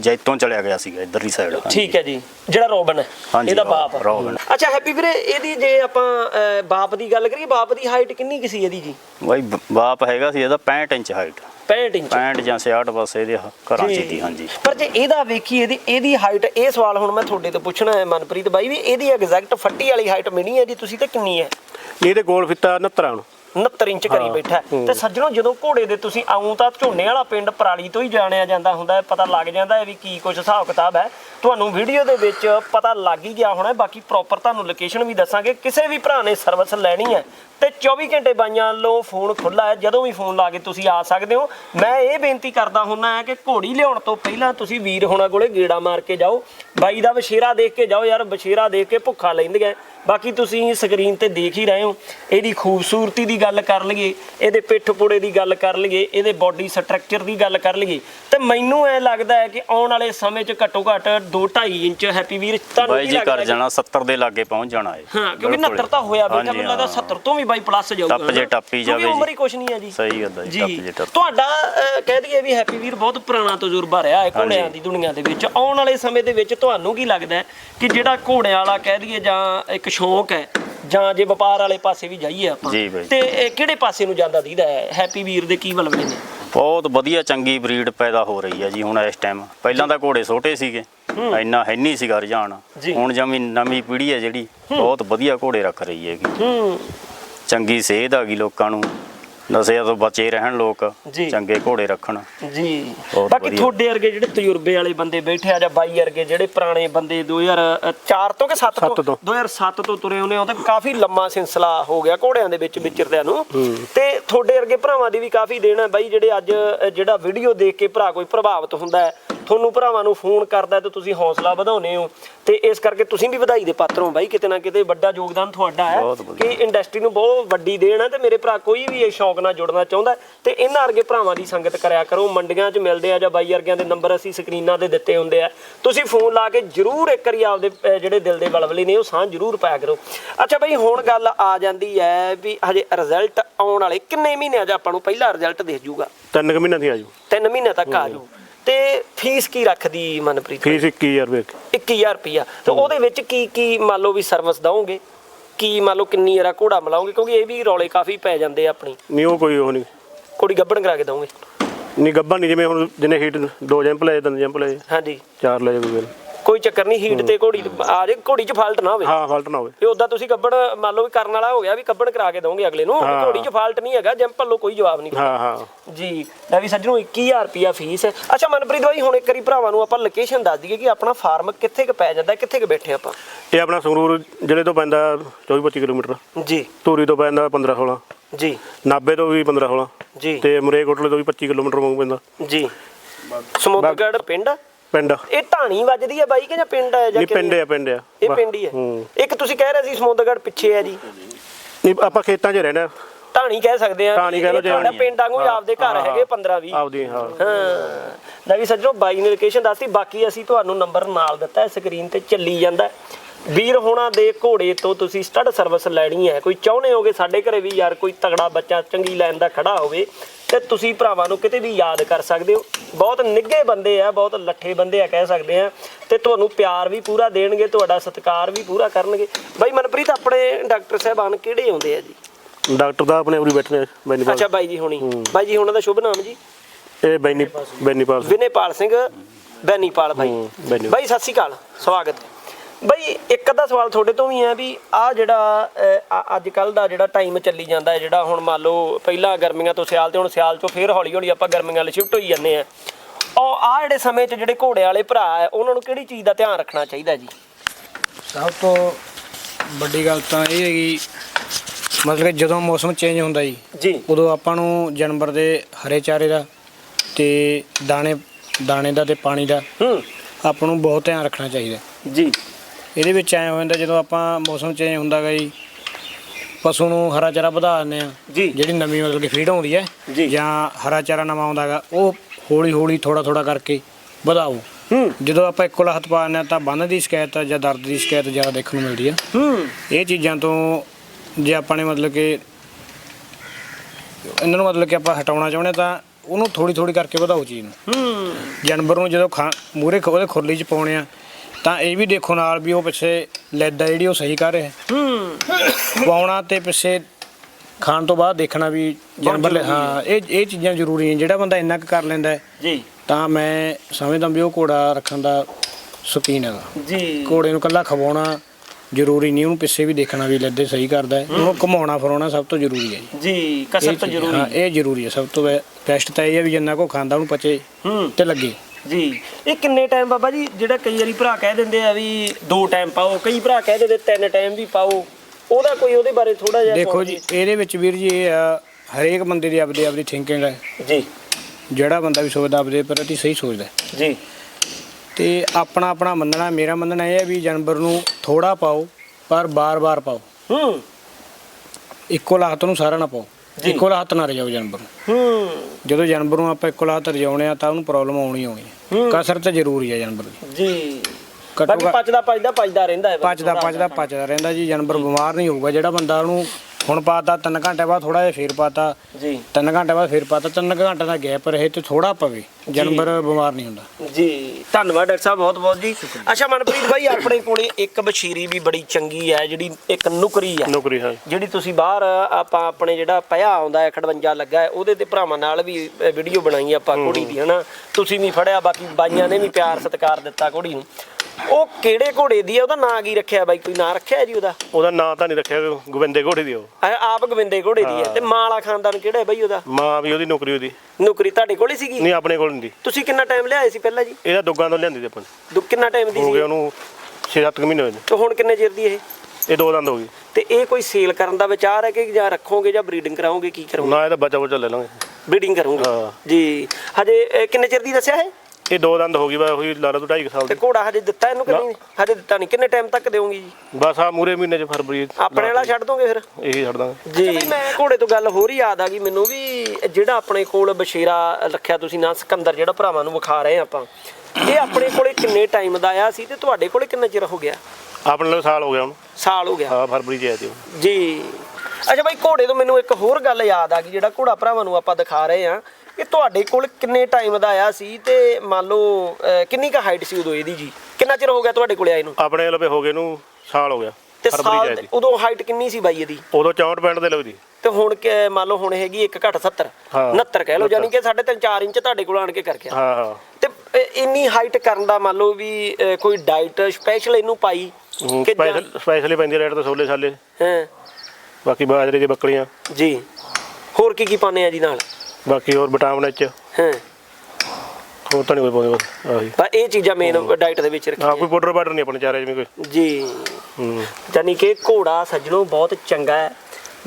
ਜੈਤੋਂ ਚਲਿਆ ਗਿਆ ਸੀਗਾ ਇਧਰਲੀ ਸਾਈਡ ਠੀਕ ਹੈ ਜੀ। ਜਿਹੜਾ ਰੋਬਨ ਹੈ ਹਾਂਜੀ, ਇਹਦਾ ਰੋ- ਬਾਪ। ਰੋਬਨ। ਅੱਛਾ ਹੈਪੀ ਵੀਰੇ ਇਹਦੀ ਜੇ ਆਪਾਂ ਬਾਪ ਦੀ ਗੱਲ ਕਰੀਏ ਬਾਪ ਦੀ ਹਾਈਟ ਕਿੰਨੀ ਕੁ ਸੀ ਇਹਦੀ ਜੀ? ਬਾਈ ਬ- ਬਾਪ ਹੈਗਾ ਸੀ ਇਹਦਾ 65 ਇੰਚ ਹਾਈਟ 65 ਇੰਚ। 65 ਜਾਂ 66 ਬਸ ਇਹਦੇ ਹ- ਘਰਾਂ ਚ ਦੀ ਹਾਂਜੀ। ਪਰ ਜੇ ਇਹਦਾ ਵੇਖੀਏ ਇਹਦੀ ਇਹਦੀ ਹਾਈਟ ਇਹ ਸਵਾਲ ਹੁਣ ਮੈਂ ਤੁਹਾਡੇ ਤੋਂ ਪੁੱਛਣਾ ਹੈ ਮਨਪ੍ਰੀਤ ਬਾਈ ਵੀ ਇਹਦੀ ਐਗਜ਼ੈਕਟ ਫੱਟੀ ਵਾਲੀ ਹਾਈਟ ਮਿਣੀ ਹੈ ਜੀ? ਤੁਸੀਂ ਤੇ ਕਿੰਨੀ ਹੈ? ਇਹਦੇ ਗੋਲ ਫਿੱਤਾ 69 ਹੁਣ। 69 ਇੰਚ ਕਰੀ ਬੈਠਾ ਹੈ। ਤੇ ਸੱਜਣੋ ਜਦੋਂ ਘੋੜੇ ਦੇ ਤੁਸੀਂ ਆਉਂ ਤਾਂ ਝੋਨੇ ਵਾਲਾ ਪਿੰਡ ਪਰਾਲੀ ਤੋਂ ਹੀ ਜਾਣਿਆ ਜਾਂਦਾ ਹੁੰਦਾ ਹੈ। ਪਤਾ ਲੱਗ ਜਾਂਦਾ ਹੈ ਵੀ ਕੀ ਕੁਝ ਹਿਸਾਬ ਕਿਤਾਬ ਹੈ। ਤੁਹਾਨੂੰ ਵੀਡੀਓ ਦੇ ਵਿੱਚ ਪਤਾ ਲੱਗ ਹੀ ਗਿਆ ਹੋਣਾ ਹੈ। ਬਾਕੀ ਪ੍ਰੋਪਰ ਤੁਹਾਨੂੰ ਲੋਕੇਸ਼ਨ ਵੀ ਦੱਸਾਂਗੇ। ਕਿਸੇ ਵੀ ਭਰਾ ਨੇ ਸਰਵਿਸ ਲੈਣੀ ਹੈ ਤੇ 24 ਘੰਟੇ ਬਾਈਆਂ ਵੱਲੋਂ ਫੋਨ ਖੁੱਲਾ ਹੈ। ਜਦੋਂ ਵੀ ਫੋਨ ਲਾ ਕੇ ਤੁਸੀਂ ਆ ਸਕਦੇ ਹੋ। ਮੈਂ ਇਹ ਬੇਨਤੀ ਕਰਦਾ ਹੁੰਨਾ ਹੈ ਕਿ ਘੋੜੀ ਲਿਆਉਣ ਤੋਂ ਪਹਿਲਾਂ ਤੁਸੀਂ ਵੀਰ ਹੋਣਾ ਕੋਲੇ ਗੇੜਾ ਮਾਰ ਕੇ ਜਾਓ। ਬਾਈ ਦਾ ਬਸ਼ੇਰਾ ਦੇਖ ਕੇ ਜਾਓ ਯਾਰ ਬਸ਼ੇਰਾ ਦੇਖ ਕੇ ਭੁੱਖਾ ਲੈਂਦੀਆਂ ਬਾਕੀ ਤੁਸੀਂ ਸਕਰੀਨ ਤੇ ਦੇਖ ਹੀ ਰਹੇ ਹੋ। ਇਹਦੀ ਖੂਬਸੂਰਤੀ ਦੀ ਗੱਲ ਕਰ ਲਈਏ ਇਹਦੇ ਪਿੱਠ ਪੁੜੇ ਦੀ ਗੱਲ ਕਰ ਲਈਏ ਇਹਦੇ ਬਾਡੀ ਸਟਰਕਚਰ ਦੀ ਗੱਲ ਕਰ ਲਈਏ। ਤੇ ਮੈਨੂੰ ਐ ਲੱਗਦਾ ਹੈ ਕਿ ਆਉਣ ਵਾਲੇ ਸਮੇਂ 'ਚ ਘੱਟੋ ਘੱਟ 2.5 ਇੰਚ ਹੈਪੀ ਵੀਰ। ਤੁਹਾਨੂੰ ਬਾਈ ਕੀ ਜੀ ਲੱਗਦਾ ਕਰ? ਜਾਣਾ 70 ਦੇ ਲਾਗੇ ਪਹੁੰਚ ਜਾਣਾ ਹੈ ਹਾਂ ਕਿਉਂਕਿ 69 ਤਾਂ ਹੋਇਆ ਬੇਟਾ ਮੈਨੂੰ ਲੱਗਦਾ ਹਾਂ। 70 ਤੋਂ ਵੀ ਬਾਈ ਪਲੱਸ ਜਾਊਗਾ ਟੱਪ ਜੇ? ਟੱਪ ਜਾਵੇ ਉਮਰ ਜੀ। ਹੀ ਕੁਛ ਨਹੀਂ ਹੈ ਜੀ। ਸਹੀ ਗੱਲ ਹੈ ਜੀ ਟੱਪ ਜੇ ਟੱਪ। ਤੁਹਾਡਾ ਕਹਿ ਦਈਏ ਵੀ ਹੈਪੀ ਵੀਰ ਬਹੁਤ ਪੁਰਾਣਾ ਤਜਰਬਾ ਰਿਹਾ ਹੈ ਘੋੜਿਆਂ ਦੀ ਦੁਨੀਆ ਦੇ ਵਿੱਚ। ਆਉਣ ਵਾਲੇ ਸਮੇਂ ਦੇ ਵਿੱਚ ਤੁਹਾਨੂੰ ਕੀ ਲੱਗਦਾ ਹੈ ਕਿ ਜਿਹੜਾ ਘੋੜਿਆਂ ਵਾਲਾ ਕਹਿ ਦਈਏ ਜਾਂ ਇੱਕ ਸ਼ੌਂਕ ਹੈ ਜਾਂ ਜੇ ਵਪਾਰ ਵਾਲੇ ਪਾਸੇ ਵੀ ਜਾਈਏ ਆਪਾਂ। ਤੇ ਇਹ ਕਿਹੜੇ ਪਾਸੇ ਨੂੰ ਜਾਂਦਾ ਦੀਦਾ ਹੈ? ਹੈਪੀ ਵੀਰ ਦੇ ਕੀ ਬਲਵਲੇ ਨੇ? ਬਹੁਤ ਵਧੀਆ ਚੰਗੀ ਬਰੀਡ ਪੈਦਾ ਹੋ ਰਹੀ ਹੈ ਜੀ ਹੁਣ ਇਸ ਟਾਈਮ ਪਹਿਲਾਂ ਤਾਂ ਘੋੜੇ ਛੋਟੇ ਸੀਗੇ। ਇੰਨਾ ਹੈ ਨਹੀਂ ਸੀਗਾ ਰੁਝਾਨ। ਹੁਣ ਜਮੀ ਨਵੀਂ ਪੀੜ੍ਹੀ ਹੈ ਜਿਹੜੀ ਬਹੁਤ ਵਧੀਆ ਘੋੜੇ ਰੱਖ ਰਹੀ ਹੈਗੀ। ਹੂੰ ਚੰਗੀ ਸਿਹਤ ਗਈ ਲੋਕਾਂ ਨੂੰ। ਨਸ਼ਿਆਂ ਤੋਂ ਬਚੇ ਰਹਿਣ ਲੋਕ ਜੀ। ਚੰਗੇ ਘੋੜੇ ਰੱਖਣ ਜੀ ਬਹੁਤ ਬਾਕੀ ਵਧੀਆ। ਤੁਹਾਡੇ ਵਰਗੇ ਜਿਹੜੇ ਤਜਰਬੇ ਵਾਲੇ ਬੰਦੇ ਬੈਠੇ ਆ ਜਾਂ ਬਾਈ ਵਰਗੇ ਜਿਹੜੇ ਪੁਰਾਣੇ ਬੰਦੇ 2004 ਤੋਂ ਕਿ 7 ਸੱਤ ਤੋਂ ਤੋਂ। 2007 ਤੋਂ ਤੁਰੇ ਹੁੰਦੇ ਹੋ ਤਾਂ ਕਾਫੀ ਲੰਮਾ ਸਿਲਸਿਲਾ ਹੋ ਗਿਆ ਘੋੜਿਆਂ ਦੇ ਵਿੱਚ ਵਿਚਰਦਿਆਂ ਨੂੰ ਤੇ ਤੁਹਾਡੇ ਵਰਗੇ ਭਰਾਵਾਂ ਦੀ ਵੀ ਕਾਫੀ ਦੇਣ ਹੈ ਬਾਈ ਜਿਹੜੇ ਅੱਜ ਅ, ਜਿਹੜਾ ਵੀਡੀਓ ਦੇਖ ਕੇ ਭਰਾ ਕੋਈ ਪ੍ਰਭਾਵਿਤ ਹੁੰਦਾ ਹੈ ਤੁਹਾਨੂੰ ਭਰਾਵਾਂ ਨੂੰ ਫੋਨ ਕਰਦਾ ਹੈ ਤੇ ਤੁਸੀਂ ਹੌਸਲਾ ਵਧਾਉਂਦੇ ਹੋ ਤੇ ਇਸ ਕਰਕੇ ਤੁਸੀਂ ਵੀ ਵਧਾਈ ਦੇ ਪਾਤਰ ਹੋ ਬਾਈ ਕਿਤੇ ਨਾ ਕਿਤੇ ਵੱਡਾ ਯੋਗਦਾਨ ਤੁਹਾਡਾ ਹੈ ਬਹੁਤ ਵਧੀਆ। ਕਿ ਇੰਡਸਟਰੀ ਨੂੰ ਬਹੁਤ ਵੱਡੀ ਦੇਣ ਹੈ ਤੇ ਮੇਰੇ ਭਰਾ ਕੋਈ ਵੀ ਇਸ ਸ਼ੌਕ ਨਾਲ ਜੁੜਨਾ ਚਾਹੁੰਦਾ ਤੇ ਇਹਨਾਂ ਵਰਗੇ ਭਰਾਵਾਂ ਦੀ ਸੰਗਤ ਕਰਿਆ ਕਰੋ। ਮੰਡੀਆਂ 'ਚ ਮਿਲਦੇ ਆ ਜਾਂ ਬਾਈ ਵਰਗਿਆਂ ਦੇ ਨੰਬਰ ਅਸੀਂ ਸਕਰੀਨਾਂ ਤੇ ਦਿੱਤੇ ਹੁੰਦੇ ਆ। ਤੁਸੀਂ ਫੋਨ ਲਾ ਕੇ ਜਰੂਰ ਇੱਕ ਵਾਰੀ ਆਪਦੇ ਜਿਹੜੇ ਦਿਲ ਦੇ ਬਲਬਲੇ ਨੇ ਉਹ ਸਾਹ ਜਰੂਰ ਪਾਇਆ ਕਰੋ। ਅੱਛਾ ਬਾਈ ਹੁਣ ਗੱਲ ਆ ਜਾਂਦੀ ਹੈ ਵੀ ਹਜੇ ਰਿਜ਼ਲਟ ਆਉਣ ਵਾਲੇ ਕਿੰਨੇ ਮਹੀਨਿਆਂ 'ਚ ਆਪਾਂ ਨੂੰ ਪਹਿਲਾ ਰਿਜ਼ਲਟ ਦਿਖ ਜੂਗਾ ਤਿੰਨ ਕੁ ਮਹੀਨਿਆਂ ਦੀ ਆਜੂ ਤਿੰਨ ਮਹੀਨੇ ਤੱਕ ਆ ਜੂ। ਤੇ ਫੀਸ ਕੀ ਰੱਖਦੀ ਮਨਪ੍ਰੀਤ ਫੀਸ 21000 ਰੁਪਏ 21000 ਰੁਪਿਆ ਤੇ ਉਹਦੇ ਵਿੱਚ ਕੀ ਕੀ ਮੰਨ ਲਓ ਵੀ ਸਰਵਿਸ ਦਵੋਗੇ ਕੀ ਮੰਨ ਲਓ ਕਿੰਨੀ ਏਰਾ ਘੋੜਾ ਮਲਾਓਗੇ ਕਿਉਂਕਿ ਇਹ ਵੀ ਰੌਲੇ ਕਾਫੀ ਪੈ ਜਾਂਦੇ ਆ ਆਪਣੀ। ਨਹੀਂ ਉਹ ਕੋਈ ਉਹ ਨਹੀਂ। ਕੁੜੀ ਗੱਭਣ ਕਰਾ ਕੇ ਦਵੋਗੇ ਨਹੀਂ ਗੱਬਾ ਨਹੀਂ ਜਿਵੇਂ ਹੁਣ ਜਿਹਨੇ ਹੀਟ ਦੋ ਜੰਪ ਲਏ ਤਿੰਨ ਜੰਪ ਲਏ ਹਾਂਜੀ। ਚਾਰ ਲਏ ਕੋਈ ਗੱਲ ਕੋਈ ਚੱਕਰ ਨਹੀਂ ਹੀਟ ਤੇ ਘੋੜੀ ਆ ਜੇ ਘੋੜੀ 'ਚ ਫਾਲਟ ਨਾ ਹੋਵੇ। ਹਾਂ ਫਾਲਟ ਨਾ ਹੋਵੇ। ਇਹ ਉਦਾਂ ਤੁਸੀਂ ਗੱਬੜ ਮੰਨ ਲਓ ਵੀ ਕਰਨ ਵਾਲਾ ਹੋ ਗਿਆ ਵੀ ਗੱਬੜ ਕਰਾ ਕੇ ਦੋਗੇ ਅਗਲੇ ਨੂੰ। ਘੋੜੀ 'ਚ ਫਾਲਟ ਨਹੀਂ ਹੈਗਾ ਜੰਪ ਵੱਲੋਂ ਕੋਈ ਜਵਾਬ ਨਹੀਂ। ਹਾਂ ਹਾਂ। ਜੀ ਲੈ ਵੀ ਸੱਜਣੋ 21000 ਰੁਪਿਆ ਫੀਸ ਹੈ ਅੱਛਾ ਮਨਪ੍ਰੀਤ ਭਾਈ ਹੁਣ ਇੱਕ ਵਾਰੀ ਭਰਾਵਾਂ ਨੂੰ ਆਪਾਂ ਲੋਕੇਸ਼ਨ ਦੱਸ ਦਈਏ ਕਿ ਆਪਣਾ ਫਾਰਮ ਕਿੱਥੇ ਕੁ ਪੈ ਜਾਂਦਾ ਕਿੱਥੇ ਕੁ ਬੈਠੇ ਆਪਾਂ? ਇਹ ਆਪਣਾ ਸੰਗਰੂਰ ਜ਼ਿਲ੍ਹੇ ਤੋਂ ਪੈਂਦਾ 24 25 ਕਿਲੋਮੀਟਰ। ਜੀ। ਧੂਰੀ ਤੋਂ ਪੈਂਦਾ 15 16 ਜੀ। ਨਾਬੇ ਤੋਂ ਵੀ 15 16 ਜੀ। ਤੇ ਮਰੇਕੋਟਲੇ ਤੋਂ ਵੀ 25 ਕਿਲੋਮੀਟਰ ਵਾਂਗੂ ਪੈਂਦਾ। ਜੀ। ਸਮੁੰਦਰਗੜ ਪਿੰਡ? ਪਿੰਡ। ਇਹ ਢਾਣੀ ਵੱਜਦੀ ਹੈ ਬਾਈ ਕਿ ਜਾਂ ਪਿੰਡ ਹੈ ਜਾਂ ਨਹੀਂ ਪਿੰਡ? ਆ ਪਿੰਡ ਆ। ਇਹ ਪਿੰਡ ਹੀ ਹੈ ਹੂੰ। ਇੱਕ ਤੁਸੀਂ ਕਹਿ ਰਹੇ ਸੀ ਸਮੁੰਦਰਗੜ ਪਿੱਛੇ ਹੈ ਜੀ। ਨਹੀਂ ਆਪਾਂ ਖੇਤਾਂ 'ਚ ਰਹਿਣਾ ਢਾਣੀ ਕਹਿ ਸਕਦੇ ਆ ਢਾਣੀ ਕਹਿ ਲਓ ਇਹ ਤੁਹਾਡਾ ਜੀ। ਪਿੰਡ ਵਾਂਗੂ ਹੀ ਆਪਦੇ ਘਰ ਹੈਗੇ 15 20 ਆਪਦੀ ਹਾਂ। ਹਾਂ। ਲੈ ਵੀ ਸੱਜਣੋ ਬਾਈ ਨੇ ਲੋਕੇਸ਼ਨ ਦੱਸਤੀ ਬਾਕੀ ਅਸੀਂ ਤੁਹਾਨੂੰ ਨੰਬਰ ਨਾਲ ਦਿੱਤਾ ਹੈ ਸਕਰੀਨ ਤੇ ਚੱਲੀ ਜਾਂਦਾ। ਹੈ। ਵੀਰ ਹੋਣਾ ਦੇ ਘੋੜੇ ਤੋਂ ਤੁਸੀਂ ਸਟੱਡ ਸਰਵਿਸ ਲੈਣੀ ਹੈ। ਕੋਈ ਚਾਹੁੰਦੇ ਹੋਗੇ ਸਾਡੇ ਘਰੇ ਵੀ ਯਾਰ ਕੋਈ ਤਗੜਾ ਬੱਚਾ ਚੰਗੀ ਲਾਈਨ ਦਾ ਖੜਾ ਹੋਵੇ ਤੇ ਤੁਸੀਂ ਭਰਾਵਾਂ ਨੂੰ ਕਿਤੇ ਵੀ ਯਾਦ ਕਰ ਸਕਦੇ ਹੋ। ਬਹੁਤ ਨਿੱਘੇ ਬੰਦੇ ਆ ਬਹੁਤ ਲੱਠੇ ਬੰਦੇ ਆ ਕਹਿ ਸਕਦੇ ਆ। ਤੇ ਤੁਹਾਨੂੰ ਪਿਆਰ ਵੀ ਪੂਰਾ ਦੇਣਗੇ ਤੁਹਾਡਾ ਸਤਿਕਾਰ ਵੀ ਪੂਰਾ ਕਰਨਗੇ। ਬਾਈ ਮਨਪ੍ਰੀਤ ਆਪਣੇ ਡਾਕਟਰ ਸਾਹਿਬਾਨ ਕਿਹੜੇ ਆਉਂਦੇ ਆ ਜੀ? ਡਾਕਟਰ ਦਾ ਆਪਣੇ ਉਰੀ ਬੈਠੇ ਬੈਨੀਪਾਲ। ਅੱਛਾ ਬਾਈ ਜੀ ਹੁਣੀ। ਬਾਈ ਜੀ ਹੁਣਾਂ ਦਾ ਸ਼ੁਭ ਨਾਮ ਜੀ? ਇਹ ਬੈਨੀ ਬੈਨੀਪਾਲ ਵਿਨੇਪਾਲ ਸਿੰਘ ਬੈਨੀਪਾਲ ਬਾਈ। ਬਾਈ ਸਤਿ ਸ਼੍ਰੀ ਅਕਾਲ ਸਵਾਗਤ। ਬਾਈ ਇੱਕ ਅੱਧਾ ਸਵਾਲ ਤੁਹਾਡੇ ਤੋਂ ਵੀ ਹੈ ਵੀ ਆ ਜਿਹੜਾ ਅੱਜ ਕੱਲ ਦਾ ਜਿਹੜਾ ਟਾਈਮ ਚੱਲੀ ਜਾਂਦਾ ਹੈ ਜਿਹੜਾ ਹੁਣ ਮੰਨ ਲਓ ਪਹਿਲਾਂ ਗਰਮੀਆਂ ਤੋਂ ਸਿਆਲ ਤੇ ਹੁਣ ਸਿਆਲ ਚੋਂ ਫੇਰ ਹੌਲੀ ਹੌਲੀ ਆਪਾਂ ਗਰਮੀਆਂ ਵਾਲੇ ਸ਼ਿਫਟ ਹੋਈ ਜਾਂਦੇ ਆ ਉਹ ਆ ਜਿਹੜੇ ਸਮੇਂ 'ਚ ਜਿਹੜੇ ਘੋੜੇ ਵਾਲੇ ਭਰਾ ਹੈ ਉਹਨਾਂ ਨੂੰ ਕਿਹੜੀ ਚੀਜ਼ ਦਾ ਧਿਆਨ ਰੱਖਣਾ ਚਾਹੀਦਾ ਜੀ? ਸਭ ਤੋਂ ਵੱਡੀ ਗੱਲ ਤਾਂ ਇਹ ਹੈਗੀ ਮਤਲਬ ਕਿ ਜਦੋਂ ਮੌਸਮ ਚੇਂਜ ਹੁੰਦਾ ਜੀ ਜੀ। ਉਦੋਂ ਆਪਾਂ ਨੂੰ ਜਾਨਵਰ ਦੇ ਹਰੇ ਚਾਰੇ ਦਾ ਤੇ ਦਾਣੇ ਦਾਣੇ ਦਾ ਤੇ ਪਾਣੀ ਦਾ ਹੂੰ। ਆਪਾਂ ਨੂੰ ਬਹੁਤ ਧਿਆਨ ਰੱਖਣਾ ਚਾਹੀਦਾ। ਜੀ। ਇਹਦੇ ਵਿੱਚ ਐ ਹੋ ਜਾਂਦਾ ਜਦੋਂ ਆਪਾਂ ਮੌਸਮ ਚੇਂਜ ਹੁੰਦਾ ਗਾ ਜੀ ਪਸ਼ੂ ਨੂੰ ਹਰਾ ਚਾਰਾ ਵਧਾ ਦਿੰਦੇ ਆ ਜੀ। ਜਿਹੜੀ ਨਵੀਂ ਮਤਲਬ ਕਿ ਫੀਡ ਆਉਂਦੀ ਹੈ ਜੀ। ਜਾਂ ਹਰਾ ਚਾਰਾ ਨਵਾਂ ਆਉਂਦਾ ਗਾ ਉਹ ਹੌਲੀ ਹੌਲੀ ਥੋੜਾ ਥੋੜਾ ਕਰਕੇ ਵਧਾਓ। ਹੂੰ। ਜਦੋਂ ਆਪਾਂ ਇੱਕੋ ਲਖਤ ਪਾ ਦਿੰਦੇ ਹਾਂ ਤਾਂ ਬੰਨ ਦੀ ਸ਼ਿਕਾਇਤ ਜਾਂ ਦਰਦ ਦੀ ਸ਼ਿਕਾਇਤ ਜ਼ਿਆਦਾ ਦੇਖਣ ਨੂੰ ਮਿਲਦੀ ਆ ਹੂੰ। ਇਹ ਚੀਜ਼ਾਂ ਤੋਂ ਜੇ ਆਪਾਂ ਨੇ ਮਤਲਬ ਕਿ ਇਹਨਾਂ ਨੂੰ ਮਤਲਬ ਕਿ ਆਪਾਂ ਹਟਾਉਣਾ ਚਾਹੁੰਦੇ ਤਾਂ ਉਹਨੂੰ ਥੋੜੀ ਥੋੜੀ ਕਰਕੇ ਵਧਾਓ ਚੀਜ਼ ਨੂੰ। ਹੂੰ। ਜਾਨਵਰ ਨੂੰ ਜਦੋਂ ਖਾ ਮੂਰੇ ਉਹਦੇ ਖੁਰਲੀ 'ਚ ਪਾਉਣੇ ਆ ਤਾਂ ਇਹ ਵੀ ਦੇਖੋ ਨਾਲ ਵੀ ਉਹ ਪਿੱਛੇ ਲੈਦਾ ਜਿਹੜੀ ਉਹ ਸਹੀ ਕਰ ਰਿਹਾ ਹੂੰ। ਪਾਉਣਾ ਤੇ ਪਿੱਛੇ ਖਾਣ ਤੋਂ ਬਾਅਦ ਦੇਖਣਾ ਵੀ ਜਾਨਵਰ ਹਾਂ ਇਹ ਇਹ ਚੀਜ਼ਾਂ ਜ਼ਰੂਰੀ ਨੇ ਜਿਹੜਾ ਬੰਦਾ ਇੰਨਾ ਕੁ ਕਰ ਲੈਂਦਾ ਜੀ। ਤਾਂ ਮੈਂ ਸਮਝਦਾ ਵੀ ਉਹ ਘੋੜਾ ਰੱਖਣ ਦਾ ਸ਼ੌਕੀਨ ਹੈਗਾ। ਜੀ। ਘੋੜੇ ਨੂੰ ਕੱਲਾ ਖਵਾਉਣਾ ਜ਼ਰੂਰੀ ਨਹੀਂ ਉਹਨੂੰ ਪਿੱਛੇ ਵੀ ਦੇਖਣਾ ਵੀ ਲੱਦੇ ਸਹੀ ਕਰਦਾ ਹੈ। ਉਹਨੂੰ ਘੁਮਾਉਣਾ ਫਿਰਾਉਣਾ ਸਭ ਤੋਂ ਜ਼ਰੂਰੀ ਹੈ ਜੀ। ਕਸਰਤ ਜ਼ਰੂਰੀ। ਹਾਂ ਇਹ ਜ਼ਰੂਰੀ ਹੈ ਸਭ ਤੋਂ ਬੈਸਟ ਤਾਂ ਇਹ ਹੈ ਵੀ ਜਿੰਨਾ ਕੋ ਖਾਂਦਾ ਉਹਨੂੰ ਪਚੇ ਤੇ ਲੱਗੇ। ਜੀ। ਇਹ ਕਿੰਨੇ ਟਾਈਮ ਬਾਬਾ ਜੀ ਜਿਹੜਾ ਕਈ ਵਾਰੀ ਭਰਾ ਕਹਿ ਦਿੰਦੇ ਆ ਵੀ ਦੋ ਟਾਈਮ ਪਾਓ ਕਈ ਭਰਾ ਕਹਿ ਦਿੰਦੇ ਤਿੰਨ ਟਾਈਮ ਵੀ ਪਾਓ। ਉਹਦਾ ਕੋਈ ਉਹਦੇ ਬਾਰੇ ਥੋੜਾ ਜਿਹਾ ਦੇਖੋ ਜੀ ਇਹਦੇ ਵਿੱਚ ਵੀਰ ਜੀ ਇਹ ਆ ਹਰੇਕ ਬੰਦੇ ਦੀ ਆਪਦੀ ਆਪਦੀ ਥਿੰਕਿੰਗ ਹੈ। ਜੀ। ਜਿਹੜਾ ਬੰਦਾ ਵੀ ਸੋਚਦਾ ਆਪਦੇ ਪ੍ਰਤੀ ਸਹੀ ਸੋਚਦਾ। ਜੀ। ਤੇ ਆਪਣਾ ਆਪਣਾ ਮੰਨਣਾ ਮੇਰਾ ਮੰਨਣਾ ਇਹ ਹੈ ਵੀ ਜਾਨਵਰ ਨੂੰ ਥੋੜਾ ਪਾਓ ਪਰ ਬਾਰ-ਬਾਰ ਪਾਓ। ਹੂੰ। ਇੱਕੋ ਲਾਹਤ ਨੂੰ ਸਾਰਾ ਨਾ ਪਾਓ। ਇੱਕੋ ਲਾਹਤ ਨਾ ਰਜਾਓ ਜਾਨਵਰ ਨੂੰ। ਹੂੰ। ਜਦੋਂ ਜਾਨਵਰ ਨੂੰ ਆਪਾਂ ਇੱਕੋ ਲਾਹਤ ਰਜਾਉਣੇ ਆ ਤਾਂ ਉਹਨੂੰ ਪ੍ਰੋਬਲਮ ਆਉਣੀ ਆਉਣੀ ਹੈ। ਕਸਰਤ ਜ਼ਰੂਰੀ ਹੈ ਜਾਨਵਰ ਦੀ। ਜੀ। ਬਾਕੀ ਪਚਦਾ ਪਚਦਾ ਪਚਦਾ ਰਹਿੰਦਾ ਹੈ ਪਚਦਾ ਪਚਦਾ ਪਚਦਾ ਰਹਿੰਦਾ ਜੀ ਜਾਨਵਰ ਬਿਮਾਰ ਨਹੀਂ ਹੋਊਗਾ। ਜਿਹੜਾ ਬੰਦਾ ਉਹਨੂੰ ਹੁਣ ਪਾਤਾ 3 ਘੰਟੇ ਬਾਅਦ ਥੋੜਾ ਜਿਹਾ ਫੇਰ ਪਾਤਾ। ਜੀ। 3 ਘੰਟੇ ਬਾਅਦ ਫੇਰ ਪਾਤਾ 3 ਘੰਟੇ ਦਾ ਗੈਪ ਰਹੇ ਤੇ ਥੋੜਾ ਪਵੇ ਜਾਨਵਰ ਬਿਮਾਰ ਨਹੀਂ ਹੁੰਦਾ। ਜੀ ਧੰਨਵਾਦ ਡਾਕਟਰ ਸਾਹਿਬ ਬਹੁਤ ਬਹੁਤ ਜੀ। ਅੱਛਾ ਮਨਪ੍ਰੀਤ ਭਾਈ ਆਪਣੇ ਕੋਲੇ ਇੱਕ ਬਸ਼ੀਰੀ ਵੀ ਬੜੀ ਚੰਗੀ ਹੈ ਜਿਹੜੀ ਇੱਕ ਨੁਕਰੀ ਹੈ। ਨੌਕਰੀ ਹਾਂ। ਜਿਹੜੀ ਤੁਸੀਂ ਬਾਹਰ ਆਪਾਂ ਆਪਣੇ ਜਿਹੜਾ ਪਿਆ ਆਉਂਦਾ ਹੈ ਖੜਵੰਜਾ ਲੱਗਾ ਹੈ ਉਹਦੇ ਤੇ ਭਰਾਵਾਂ ਨਾਲ ਵੀ ਵੀਡੀਓ ਬਣਾਈ ਆਪਾਂ ਘੋੜੀ ਦੀ ਹਨਾ। ਤੁਸੀਂ ਵੀ ਫੜਿਆ ਬਾਕੀ ਬਾਈਆਂ ਨੇ ਵੀ ਪਿਆਰ ਸਤਿਕਾਰ ਦਿੱਤਾ ਘੋੜੀ ਨੂੰ। ਉਹ ਕਿਹੜੇ ਘੋੜੇ ਦੀ ਹੈ ਉਹਦਾ ਨਾਂ ਕੀ ਰੱਖਿਆ ਬਾਈ? ਕੋਈ ਨਾਂ ਰੱਖਿਆ ਜੀ ਉਹਦਾ? ਉਹਦਾ ਨਾਂ ਤਾਂ ਨਹੀਂ ਰੱਖਿਆ ਗੋਬਿੰਦੇ ਘੋੜੇ ਦੀ ਉਹ। ਆ- ਆਪ ਗਵਿੰਦੇ ਘੋੜੇ ਦੀ ਹੈ। ਤੇ ਮਾਲਾ ਖਾਨਦਾਨ ਕਿਹੜਾ ਹੈ ਬਾਈ ਉਹਦਾ? ਮਾਂ ਵੀ ਉਹਦੀ ਨੌਕਰੀ ਉਹਦੀ। ਨੌਕਰੀ ਤੁਹਾਡੇ ਕੋਲ ਹੀ ਸੀਗੀ? ਨਹੀਂ ਆਪਣੇ ਕੋਲ ਨਹੀਂ। ਦੀ ਤੁਸੀਂ ਕਿੰਨਾ ਟਾਈਮ ਲਿਆਏ ਸੀ ਪਹਿਲਾਂ ਜੀ? ਇਹਦਾ ਦੁੱਗਾਂ ਤੋਂ ਲਿਆਂਦੀ ਤੇ ਆਪਾਂ ਨੇ। ਦੁ- ਕਿੰਨਾ ਟਾਈਮ ਦੀ ਹੋ ਸੀ ਗਿਆ ਉਹਨੂੰ 6-7 ਮਹੀਨੇ ਹੋਏ ਨੇ। ਤੇ ਹੁਣ ਕਿੰਨੇ ਚਿਰ ਦੀ ਇਹ? ਇਹ ਦੋ ਦੰਦ ਹੋ ਗਏ। ਤੇ ਇਹ ਕੋਈ ਸੇਲ ਕਰਨ ਦਾ ਵਿਚਾਰ ਹੈ ਕਿ ਜਾਂ ਰੱਖੋਗੇ ਜਾਂ ਬਰੀਡਿੰਗ ਕਰਾਓਗੇ? ਕੀ ਕਰੋਗੇ? ਨਾ ਇਹਦਾ ਬੱਚਾ ਬੱਚਾ ਲੈ ਲਾਂਗੇ। ਬਰੀਡਿੰਗ ਕਰੋਗੇ? ਹਾਂ। ਜੀ। ਹਜੇ ਇਹ ਕਿੰਨੇ ਚਿਰ ਦੀ ਦੱਸਿਆ ਹੈ ਇਹ ਦੋ ਦੰਦ ਹੋ ਗਈ ਬਾ ਉਹੀ ਲਾ ਲਾ ਤੂੰ 2.5 ਸਾਲ ਤੇ ਦੀ। ਘੋੜਾ ਹਜੇ ਦਿੱਤਾ ਇਹਨੂੰ ਕਿ ਨਹੀਂ? ਹਜੇ ਦਿੱਤਾ ਨਹੀਂ। ਕਿੰਨੇ ਟਾਈਮ ਤੱਕ ਦਿਓਗੇ ਜੀ? ਬਸ ਆ ਮੂਰੇ ਮਹੀਨੇ ਚ ਫਰਵਰੀ ਆਪਣੇ ਵਾਲਾ ਛੱਡ ਦੋਗੇ ਫਿਰ? ਇਹੀ ਛੱਡ ਦਾਂਗੇ। ਜੀ ਮੈਂ ਘੋੜੇ ਤੋਂ ਗੱਲ ਹੋਰ ਹੀ ਯਾਦ ਆ ਗਈ ਮੈਨੂੰ ਵੀ ਜਿਹੜਾ ਆਪਣੇ ਕੋਲ ਬਸ਼ੇਰਾ ਰੱਖਿਆ ਤੁਸੀਂ ਨਾ ਸਿਕੰਦਰ ਜਿਹੜਾ ਭਰਾਵਾਂ ਨੂੰ ਵਿਖਾ ਰਹੇ ਆਪਾਂ ਇਹ ਆਪਣੇ ਕੋਲੇ ਕਿੰਨੇ ਟਾਈਮ ਦਾ ਆਇਆ ਸੀ ਤੇ ਤੁਹਾਡੇ ਕੋਲੇ ਕਿੰਨਾ ਚਿਰ ਹੋ ਗਿਆ? ਆਪਣੇ ਲਈ ਸਾਲ ਹੋ ਗਿਆ ਹੁਣ। ਸਾਲ ਹੋ ਗਿਆ। ਹਾਂ ਫਰਵਰੀ ਚ ਆਇਆ ਸੀ ਉਹ। ਜੀ। ਅੱਛਾ ਬਾਈ ਘੋੜੇ ਤੋਂ ਮੈਨੂੰ ਇੱਕ ਹੋਰ ਗੱਲ ਯਾਦ ਆ ਗਈ ਜਿਹੜਾ ਘੋੜਾ ਭਰਾਵਾਂ ਨੂੰ ਆਪਾਂ ਦਿਖਾ ਰਹੇ ਆ ਇਹ ਤੁਹਾਡੇ ਕੋਲ ਕਿੰਨੇ ਟਾਈਮ ਦਾ ਆਇਆ ਸੀ ਤੇ ਮੰਨ ਲਓ ਕਿੰਨੀ ਕੁ ਹਾਈਟ ਸੀ ਉਦੋਂ ਇਹਦੀ ਜੀ? ਕਿੰਨਾ ਚਿਰ ਹੋ ਗਿਆ ਤੁਹਾਡੇ ਕੋਲੇ ਆਏ ਨੂੰ? ਆਪਣੇ ਲਵੇ ਹੋ ਗਏ ਨੂੰ ਸਾਲ ਹੋ ਗਿਆ। ਤੇ ਸਾਲ ਉਦੋਂ ਹਾਈਟ ਕਿੰਨੀ ਸੀ ਬਾਈ ਇਹਦੀ? ਉਦੋਂ 64 ਪੈਂਟ ਦੇ ਲੱਗਦੀ ਤੇ ਹੁਣ ਕਿ ਮੰਨ ਲਓ ਹੁਣ ਹੈਗੀ 1 ਘੱਟ 70 ਹਾਂ। 69 ਕਹਿ ਲਓ ਯਾਨੀ ਕਿ 3.5 4 ਇੰਚ ਤੁਹਾਡੇ ਕੋਲ ਆਣ ਕੇ ਕਰ ਗਿਆ। ਹਾਂ ਹਾਂ। ਤੇ ਇੰਨੀ ਹਾਈਟ ਕਰਨ ਦਾ ਮੰਨ ਲਓ ਵੀ ਕੋਈ ਡਾਈਟ ਸਪੈਸ਼ਲ ਇਹਨੂੰ ਪਾਈ ਕਿ ਜਾਂ- ਸਪੈਸ਼ਲ ਸਪੈਸ਼ਲੀ ਪੈਂਦੀ ਰੇਟ ਤੇ ਛੋਲੇ ਛਾਲੇ। ਹਾਂ। ਬਾਕੀ ਬਾਜਰੇ ਦੀ ਬੱਕਲੀਆਂ ਜੀ। ਹੋਰ ਕੀ ਕੀ ਪਾਣੇ ਆ ਜੀ ਨਾਲ? ਬਾਕੀ ਹੋਰ ਵਿਟਾਮਿਨ ਚ ਹਾਂ। ਹੋਰ ਤਾਂ ਨਹੀਂ ਕੋਈ ਪਾਉਂਦੇ ਬਸ ਆਹੀ। ਬਸ ਇਹ ਚੀਜ਼ਾਂ ਮੇਨ ਡਾਈਟ ਦੇ ਵਿੱਚ ਹਾਂ ਰੱਖੀਆਂ ਕੋਈ ਪਾਊਡਰ ਬਾਡਰ ਨਹੀਂ ਆਪਣੇ ਚਾਰੇ ਜਿਵੇਂ ਕੋਈ। ਜੀ। ਹੂੰ। ਯਾਨੀ ਕਿ ਘੋੜਾ ਸੱਜਣੋ ਬਹੁਤ ਚੰਗਾ ਹੈ।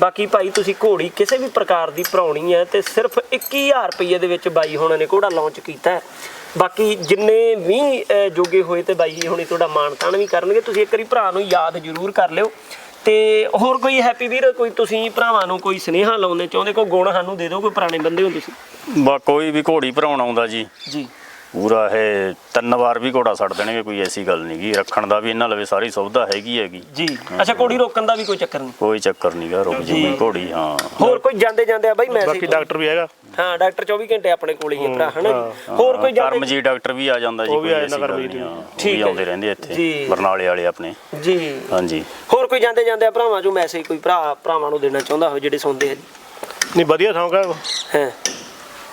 ਬਾਕੀ ਭਾਈ ਤੁਸੀਂ ਘੋੜੀ ਕਿਸੇ ਵੀ ਪ੍ਰਕਾਰ ਦੀ ਭਰਾਉਣੀ ਹੈ ਤੇ ਸਿਰਫ 21000 ਰੁਪਏ ਦੇ ਵਿੱਚ ਬਾਈ ਹੁਣਾਂ ਨੇ ਘੋੜਾ ਲਾਂਚ ਕੀਤਾ ਹੈ। ਬਾਕੀ ਜਿੰਨੇ ਵੀ ਜੋਗੇ ਹੋਏ ਤੇ ਬਾਈ ਹੁਣੀ ਤੁਹਾਡਾ ਮਾਣ ਤਾਣ ਵੀ ਕਰਨਗੇ ਤੁਸੀਂ ਇੱਕ ਵਾਰੀ ਭਰਾ ਨੂੰ ਯਾਦ ਜ਼ਰੂਰ ਕਰ ਲਿਓ। ਤੇ ਹੋਰ ਕੋਈ ਹੈਪੀ ਵੀਰ ਕੋਈ ਤੁਸੀਂ ਭਰਾਵਾਂ ਨੂੰ ਕੋਈ ਸੁਨੇਹਾ ਲਾਉਣੇ ਚਾਹੁੰਦੇ? ਕੋਈ ਗੁਣ ਸਾਨੂੰ ਦੇ ਦਿਓ ਕੋਈ ਪੁਰਾਣੇ ਬੰਦੇ ਹੋ ਤੁਸੀਂ? ਬਾ ਕੋਈ ਵੀ ਘੋੜੀ ਭਰਾਉਣ ਆਉਂਦਾ ਜੀ। ਜੀ। ਪੂਰਾ ਇਹ ਤਿੰਨ ਵਾਰ ਵੀ ਘੋੜਾ ਛੱਡ ਦੇਣਗੇ ਕੋਈ ਐਸੀ ਗੱਲ ਨਹੀਂ ਗੀ। ਰੱਖਣ ਦਾ ਵੀ ਇਹਨਾਂ ਲਵੇ ਸਾਰੀ ਸੁਵਿਧਾ ਹੈਗੀ ਹੈਗੀ। ਜੀ। ਅੱਛਾ ਘੋੜੀ ਰੋਕਣ ਦਾ ਵੀ ਕੋਈ ਚੱਕਰ ਨਹੀਂ? ਕੋਈ ਚੱਕਰ ਨਹੀਂਗਾ ਰੁਕ ਜੂਗੀ ਘੋੜੀ ਹਾਂ। ਹੋਰ ਕੋਈ ਜਾਂਦੇ ਜਾਂਦੇ ਆ ਬਾਈ ਬਾਕੀ ਮੈਸੇਜ ਡਾਕਟਰ ਵੀ ਹੈਗਾ। ਹਾਂ ਡਾਕਟਰ 24 ਘੰਟੇ ਆਪਣੇ ਕੋਲ ਹੀ ਹੈ ਭਰਾ ਹਨਾ ਜੀ? ਹੋਰ ਕੋਈ ਜਾਂਦੇ ਕਰਮਜੀਤ ਡਾਕਟਰ ਵੀ ਆ ਜਾਂਦਾ ਜੀ ਉਹ ਵੀ ਕੋਈ ਆ ਜਾਂਦਾ। ਹਾਂ, ਠੀਕ ਹੈ ਆਉਂਦੇ ਰਹਿੰਦੇ। ਇੱਥੇ ਬਰਨਾਲੇ ਵਾਲੇ ਆਪਣੇ। ਜੀ। ਹਾਂਜੀ। ਹੋਰ ਕੋਈ ਜਾਂਦੇ ਜਾਂਦੇ ਆ ਭਰਾਵਾਂ ਚੋਂ ਮੈਸੇਜ ਕੋਈ ਭਰਾ ਭਰਾਵਾਂ ਨੂੰ ਦੇਣਾ ਚਾਹੁੰਦਾ ਹੋਵੇ ਜਿਹੜੇ ਸੁਣਦੇ ਆ ਜੀ? ਨਹੀਂ ਵਧੀਆ ਸੌਂਕ ਹੈ ਹਾਂ।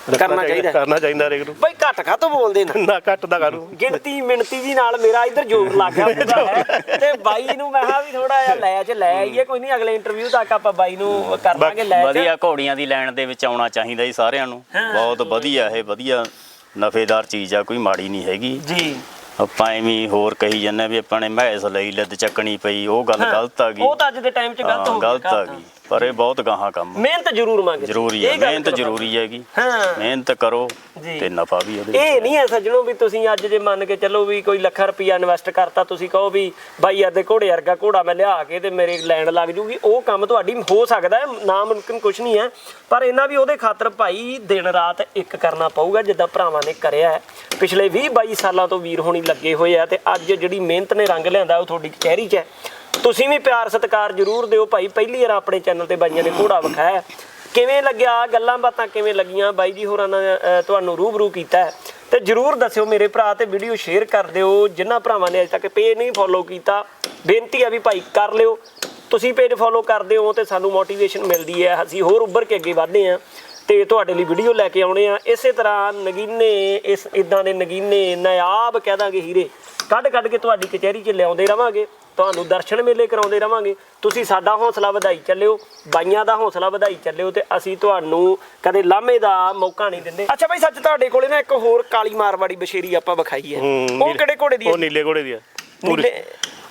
ਕਰਨਾ ਚਾਹੀਦਾ ਕਰਨਾ ਚਾਹੀਦਾ ਹਰੇਕ ਨੂੰ। ਬਈ ਘੱਟ ਖਾ ਤੋਂ ਬੋਲਦੇ ਨਾ? ਨਾ ਘੱਟ ਦਾ ਕਰੂ ਗਿਣਤੀ ਮਿਣਤੀ ਜੀ ਨਾਲ ਮੇਰਾ ਇੱਧਰ ਜੋਰ ਲੱਗ ਗਿਆ ਪੂਰਾ। ਹੈ ਤੇ ਬਾਈ ਨੂੰ ਮੈਂ ਕਿਹਾ ਵੀ ਥੋੜਾ ਜਿਹਾ ਲੈ ਚ ਲੈ ਆਈਏ ਕੋਈ ਨਹੀਂ ਅਗਲੇ ਇੰਟਰਵਿਊ ਤੱਕ ਆਪਾਂ ਬਾਈ ਨੂੰ ਕਰ ਲਾਂਗੇ ਲੈ ਚ। ਵਧੀਆ ਘੋੜੀਆਂ ਦੀ ਲਾਈਨ ਦੇ ਵਿੱਚ ਆਉਣਾ ਚਾਹੀਦਾ ਜੀ ਸਾਰਿਆਂ ਨੂੰ। ਬਹੁਤ ਵਧੀਆ ਇਹ ਵਧੀਆ ਨਫੇਦਾਰ ਚੀਜ਼ ਆ ਕੋਈ ਮਾੜੀ ਨਹੀਂ ਹੈਗੀ। ਜੀ। ਆਪਾਂ ਐਵੇਂ ਹੋਰ ਕਹੀ ਜਾਂਦੇ ਵੀ ਆਪਾਂ ਨੇ ਮੈਸ ਲਈ ਲੱਦ ਚੱਕਣੀ ਪਈ ਉਹ ਗੱਲ ਗਲਤ ਆ ਗਈ। ਉਹ ਤਾਂ ਅੱਜ ਦੇ ਟਾਈਮ 'ਚ ਗਲਤ ਹੋ ਗਿਆ ਗਲਤ ਆ। ਗਈ। ਪਰ ਇਹ ਬਹੁਤ ਗਾਹਾਂ ਕੰਮ ਮਿਹਨਤ ਜ਼ਰੂਰ ਮੰਗਦੀ ਜ਼ਰੂਰੀ ਹੈ ਇਹ ਗੱਲ ਮਿਹਨਤ ਕਰੋ। ਜ਼ਰੂਰੀ ਹੈਗੀ। ਹਾਂ। ਮਿਹਨਤ ਕਰੋ ਜੀ। ਤੇ ਨਫਾ ਵੀ ਉਹਦੇ ਇਹ ਨਹੀਂ ਹੈ ਸੱਜਣੋ ਵੀ ਤੁਸੀਂ ਅੱਜ ਜੇ ਮੰਨ ਕੇ ਚੱਲੋ ਵੀ ਕੋਈ ਲੱਖਾਂ ਰੁਪਈਆ ਇਨਵੈਸਟ ਕਰਤਾ ਤੁਸੀਂ ਕਹੋ ਵੀ ਬਾਈ ਅੱਦੇ ਘੋੜੇ ਵਰਗਾ ਘੋੜਾ ਮੈਂ ਲਿਆ ਕੇ ਤੇ ਮੇਰੇ ਲੈਣ ਲੱਗ ਜੂਗੀ। ਉਹ ਕੰਮ ਤੁਹਾਡੀ ਹੋ ਸਕਦਾ ਹੈ ਨਾ ਮੁਮਕਿਨ ਕੁਝ ਨਹੀਂ ਹੈ। ਪਰ ਇਹਨਾਂ ਵੀ ਉਹਦੇ ਖਾਤਰ ਭਾਈ ਦਿਨ ਰਾਤ ਇੱਕ ਕਰਨਾ ਪਊਗਾ ਜਿੱਦਾਂ ਭਰਾਵਾਂ ਨੇ ਕਰਿਆ ਹੈ। ਪਿਛਲੇ 20 22 ਸਾਲਾਂ ਤੋਂ ਵੀਰ ਹੋਣੀ ਲੱਗੇ ਹੋਏ ਆ ਤੇ ਅੱਜ ਜਿਹੜੀ ਮਿਹਨਤ ਨੇ ਰੰਗ ਲਿਆਂਦਾ ਉਹ ਤੁਹਾਡੀ ਕਚਹਿਰੀ 'ਚ ਹੈ। ਤੁਸੀਂ ਵੀ ਪਿਆਰ ਸਤਿਕਾਰ ਜ਼ਰੂਰ ਦਿਓ ਭਾਈ, ਪਹਿਲੀ ਵਾਰ ਆਪਣੇ ਚੈਨਲ ਤੇ ਬਾਈਆਂ ਨੇ ਘੋੜਾ ਵਿਖਾਇਆ। ਕਿਵੇਂ ਲੱਗਿਆ ਗੱਲਾਂ ਬਾਤਾਂ ਕਿਵੇਂ ਲੱਗੀਆਂ? ਬਾਈ ਜੀ ਹੋਰਾਂ ਨਾਲ ਤੁਹਾਨੂੰ ਰੂਬਰੂ ਕੀਤਾ ਹੈ। ਤੇ ਜਰੂਰ ਦੱਸਿਓ ਮੇਰੇ ਭਰਾ ਤੇ ਵੀਡੀਓ ਸ਼ੇਅਰ ਕਰ ਦਿਓ, ਜਿਨ੍ਹਾਂ ਭਰਾਵਾਂ ਨੇ ਅਜੇ ਤੱਕ ਪੇਜ ਨਹੀਂ ਫੋਲੋ ਕੀਤਾ। ਬੇਨਤੀ ਆ ਵੀ ਭਾਈ, ਕਰ ਲਿਓ। ਤੁਸੀਂ ਪੇਜ ਫੋਲੋ ਕਰਦੇ ਹੋ ਤੇ ਸਾਨੂੰ ਮੋਟੀਵੇਸ਼ਨ ਮਿਲਦੀ ਹੈ। ਅਸੀਂ ਹੋਰ ਉੱਭਰ ਕੇ ਅੱਗੇ ਵਧਦੇ ਹਾਂ ਤੇ ਤੁਹਾਡੇ ਲਈ ਵੀਡੀਓ ਲੈ ਕੇ ਆਉਣੇ ਆ ਇਸੇ ਤਰ੍ਹਾਂ ਨਗੀਨੇ, ਇਸ ਇਦਾਂ ਦੇ ਨਗੀਨੇ, ਨਾਇਆਬ ਕਹਿ ਦਾਂਗੇ ਹੀਰੇ। ਕੱਢ ਕੱਢ ਕੇ ਤੁਹਾਡੀ ਕਚਹਿਰੀ 'ਚ ਲਿਆਉਂਦੇ ਰਵਾਂਗੇ। ਤੁਹਾਨੂੰ ਦਰਸ਼ਨ ਮੇਲੇ ਕਰਾਉਂਦੇ ਰਵਾਂਗੇ। ਤੁਸੀਂ ਸਾਡਾ ਹੌਸਲਾ ਵਧਾਈ ਚੱਲਿਓ ਬਾਈਆਂ ਦਾ ਹੌਸਲਾ ਵਧਾਈ ਚੱਲਿਓ ਤੇ ਅਸੀਂ ਤੁਹਾਨੂੰ ਕਦੇ ਲਾਮੇ ਦਾ ਮੌਕਾ ਨਹੀਂ ਦਿੰਦੇ। ਅੱਛਾ ਭਾਈ ਸੱਚ ਤੁਹਾਡੇ ਕੋਲੇ ਨਾ ਇੱਕ ਹੋਰ ਕਾਲੀ ਮਾਰਵਾੜੀ ਬਸ਼ੇਰੀ ਆਪਾਂ ਵਿਖਾਈ ਹੈ। ਹੂੰ, ਉਹ ਕਿਹੜੇ ਘੋੜੇ ਦੀ ਹੈ? ਉਹ ਨੀਲੇ ਘੋੜੇ ਦੀ ਤੂਰੀ ਨੀਲੇ-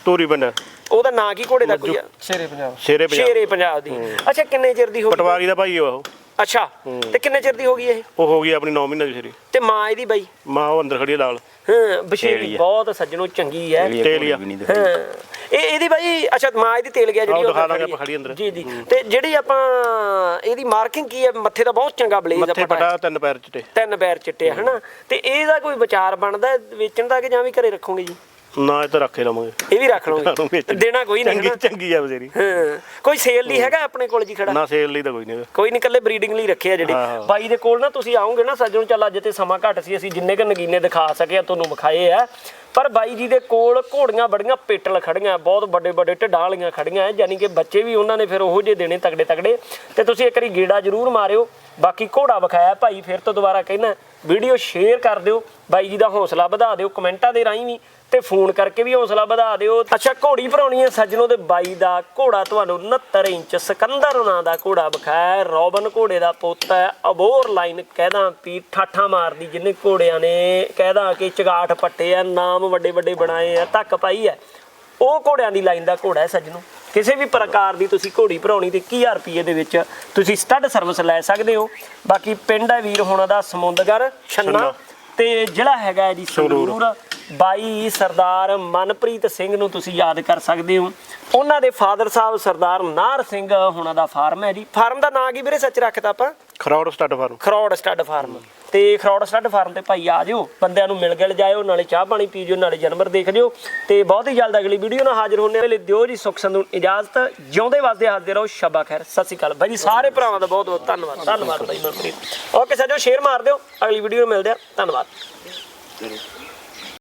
ਤੂਰੀ ਬੰਦਾ ਉਹਦਾ ਨਾਂ ਕੀ ਘੋੜੇ ਦਾ ਕੋਈ ਆ? ਸ਼ੇਰੇ ਪੰਜਾਬ। ਸ਼ੇਰੇ ਪੰਜਾਬ। ਸ਼ੇਰੇ ਪੰਜਾਬ ਦੀ। ਅੱਛਾ ਕਿੰਨੇ ਚਿਰ ਦੀ ਹੋ ਗਈ? ਪਟਵਾਰੀ ਦਾ ਭਾਈ ਉਹ। ਅੱਛਾ ਤੇ ਕਿੰਨੇ ਚਿਰ ਦੀ ਹੋ ਗਈ ਇਹ? ਉਹ ਹੋ ਗਈ ਆਪਣੀ 9 ਮਹੀਨੇ ਦੀ ਸ਼ੇਰੀ। ਤੇ ਮਾਂ ਇਹਦੀ ਬਾਈ? ਮਾਂ ਉਹ ਅੰਦਰ ਖੜੀ ਆ ਨਾਲ। ਹਾਂ ਬਸ਼ੇਰੀ। ਬਹੁਤ ਸੱਜਣੋ ਚੰਗੀ ਹੈ। ਜਿਹੜੀ ਤੇਲ ਘੋੜੀ ਹੀ ਹਾਂ ਇਹ ਇਹਦੀ ਬਾਈ ਅੱਛਾ ਮਾਂ ਇਹਦੀ ਤੇਲ ਗਿਆ ਜਿਹੜੀ ਉਹ ਦਿਖਾ ਦਾਂਗੇ ਖੜੀ ਆਪਾਂ ਖੜੀ ਅੰਦਰ। ਜੀ ਜੀ। ਤੇ ਜਿਹੜੀ ਆਪਾਂ ਇਹਦੀ ਮਾਰਕਿੰਗ ਕੀ ਹੈ? ਮੱਥੇ ਦਾ ਬਹੁਤ ਚੰਗਾ ਬਲੇਜ਼ ਮੱਥੇ ਆਪਾਂ ਪਟਾ ਤਿੰਨ ਪੈਰ ਚਿੱਟੇ। ਤਿੰਨ ਪੈਰ ਚਿੱਟੇ ਹਨਾ? ਤੇ ਇਹਦਾ ਕੋਈ ਵਿਚਾਰ ਬਣਦਾ ਹੈ ਵੇਚਣ ਦਾ ਕਿ ਜਾਂ ਵੀ ਘਰੇ ਰੱਖੋਗੇ ਜੀ? ਨਾ ਇਹ ਤਾਂ ਰੱਖੇ ਲਵਾਂਗੇ। ਇਹ ਵੀ ਰੱਖ ਲਓਗੇ। ਦੇਣਾ ਕੋਈ ਨਹੀਂ ਚੰਗੀ ਚੰਗੀ ਆ ਬਜ਼ੇਰੀ ਹਾਂ। ਕੋਈ ਸੇਲ ਲਈ ਹੈਗਾ ਆਪਣੇ ਕੋਲ ਜੀ ਖੜਾ? ਨਾ ਸੇਲ ਲਈ ਤਾਂ ਕੋਈ ਨਹੀਂ। ਕੋਈ ਨਹੀਂ ਕੱਲੇ ਬਰੀਡਿੰਗ ਲਈ ਰੱਖੇ ਆ ਜਿਹੜੇ। ਬਾਈ ਦੇ ਕੋਲ ਨਾ ਤੁਸੀਂ ਆਓਗੇ ਨਾ ਸੱਜਣੋ ਚੱਲ ਅੱਜ ਤੇ ਸਮਾਂ ਘੱਟ ਸੀ ਅਸੀਂ ਜਿੰਨੇ ਕ ਨਗੀਨੇ ਦਿਖਾ ਸਕੇ ਆ ਤੁਹਾਨੂੰ ਵਿਖਾਏ ਆ। ਪਰ ਬਾਈ ਜੀ ਦੇ ਕੋਲ ਘੋੜੀਆਂ ਬੜੀਆਂ ਪੇਟਲ ਖੜੀਆਂ ਬਹੁਤ ਵੱਡੇ ਵੱਡੇ ਢਡਾਂ ਵਾਲੀਆਂ ਖੜੀਆਂ ਐ ਯਾਨੀ ਕਿ ਬੱਚੇ ਵੀ ਉਹਨਾਂ ਨੇ ਫਿਰ ਉਹੋ ਜਿਹੇ ਦੇਣੇ ਤਗੜੇ ਤਗੜੇ। ਤੇ ਤੁਸੀਂ ਇੱਕ ਵਾਰੀ ਗੇੜਾ ਜ਼ਰੂਰ ਮਾਰਿਓ। ਬਾਕੀ ਘੋੜਾ ਵਿਖਾਇਆ ਭਾਈ ਫਿਰ ਤੋਂ ਦੁਬਾਰਾ ਕਹਿਣਾ ਵੀਡੀਓ ਸ਼ੇਅਰ ਕਰ ਦਿਓ। ਬਾਈ ਜੀ ਦਾ ਹੌਸਲਾ ਵਧਾ ਦਿਓ ਕਮੈਂਟਾਂ ਦੇ ਰਾਹੀਂ ਵੀ ਤੇ ਫੋਨ ਕਰਕੇ ਵੀ ਹੌਸਲਾ ਵਧਾ ਦਿਓ। ਅੱਛਾ ਘੋੜੀ ਭਰਾਉਣੀ ਹੈ ਸੱਜਣੋ ਦੇ ਬਾਈ ਦਾ ਘੋੜਾ ਤੁਹਾਨੂੰ 69 ਇੰਚ ਸਿਕੰਦਰ ਨਾਂ ਦਾ ਘੋੜਾ ਵਿਖਾਇਆ। ਰੋਬਨ ਘੋੜੇ ਦਾ ਪੁੱਤ ਹੈ ਅਬੋਰ ਲਾਈਨ ਕਹਿਦਾ ਵੀ ਠਾਠਾਂ ਮਾਰਦੀ ਜਿੰਨੇ ਘੋੜਿਆਂ ਨੇ ਕਹਿਦਾ ਕਿ ਚਗਾਠ ਪੱਟੇ ਆ ਨਾਮ ਵੱਡੇ ਵੱਡੇ ਬਣਾਏ ਆ ਧੱਕ ਪਾਈ ਹੈ। ਉਹ ਘੋੜਿਆਂ ਦੀ ਲਾਈਨ ਦਾ ਘੋੜਾ ਹੈ ਸੱਜਣੋ। ਕਿਸੇ ਵੀ ਪ੍ਰਕਾਰ ਦੀ ਤੁਸੀਂ ਘੋੜੀ ਭਰਾਉਣੀ ਤੇ 21000 ਰੁਪਏ ਦੇ ਵਿੱਚ ਤੁਸੀਂ ਸਟੱਡ ਸਰਵਿਸ ਲੈ ਸਕਦੇ ਹੋ। ਬਾਕੀ ਪਿੰਡ ਹੈ ਵੀਰ ਹੋਣਾ ਦਾ ਸਮੁੰਦਗੜ ਛੰਨਾ। ਤੇ ਜ਼ਿਲ੍ਹਾ ਹੈਗਾ ਜੀ ਸੰਗਰੂਰ। ਬਾਈ ਸਰਦਾਰ ਮਨਪ੍ਰੀਤ ਸਿੰਘ ਨੂੰ ਤੁਸੀਂ ਯਾਦ ਕਰ ਸਕਦੇ ਹੋ। ਉਹਨਾਂ ਦੇ ਫਾਦਰ ਸਾਹਿਬ ਸਰਦਾਰ ਨਾਰ ਸਿੰਘ ਹੁਣਾਂ ਦਾ ਫਾਰਮ ਹੈ ਜੀ। ਫਾਰਮ ਦਾ ਨਾਂ ਕੀ ਵੀਰੇ? ਸੱਚ ਰੱਖਤਾ ਆਪਾਂ। Kharor stud farm. Kharor stud farm. ਤੇ ਖਰੋੜ ਸਟੱਡ ਫਾਰਮ ਤੇ ਭਾਈ ਆ ਜਿਓ। ਬੰਦਿਆਂ ਨੂੰ ਮਿਲ ਗਿਲ ਜਾਇਓ ਨਾਲੇ ਚਾਹ ਪਾਣੀ ਪੀ ਜਿਓ ਨਾਲੇ ਜਾਨਵਰ ਦੇਖ ਜਿਓ। ਤੇ ਬਹੁਤ ਹੀ ਜਲਦ ਅਗਲੀ ਵੀਡੀਓ ਨਾਲ ਹਾਜ਼ਰ ਹੋਣੇ ਵੇਲੇ ਦਿਓ ਜੀ ਸੁਖ ਸੰਧੂ ਇਜਾਜ਼ਤ। ਜਿਉਂਦੇ ਵਾਸਤੇ ਹਾਜ਼ਰ ਰਹੋ। ਸ਼ਬਾ ਖੈਰ। ਸਤਿ ਸ਼੍ਰੀ ਅਕਾਲ ਜੀ ਸਾਰੇ ਭਰਾਵਾਂ ਦਾ ਬਹੁਤ ਬਹੁਤ ਧੰਨਵਾਦ। ਧੰਨਵਾਦ ਬਾਈ ਮਨਪ੍ਰੀਤ। ਓਕੇ ਸੱਜੋ ਸ਼ੇਅਰ ਮਾਰ ਦਿਓ। ਅਗਲੀ ਵੀਡੀਓ ਮਿਲਦੇ ਆ ਧੰਨਵਾਦ।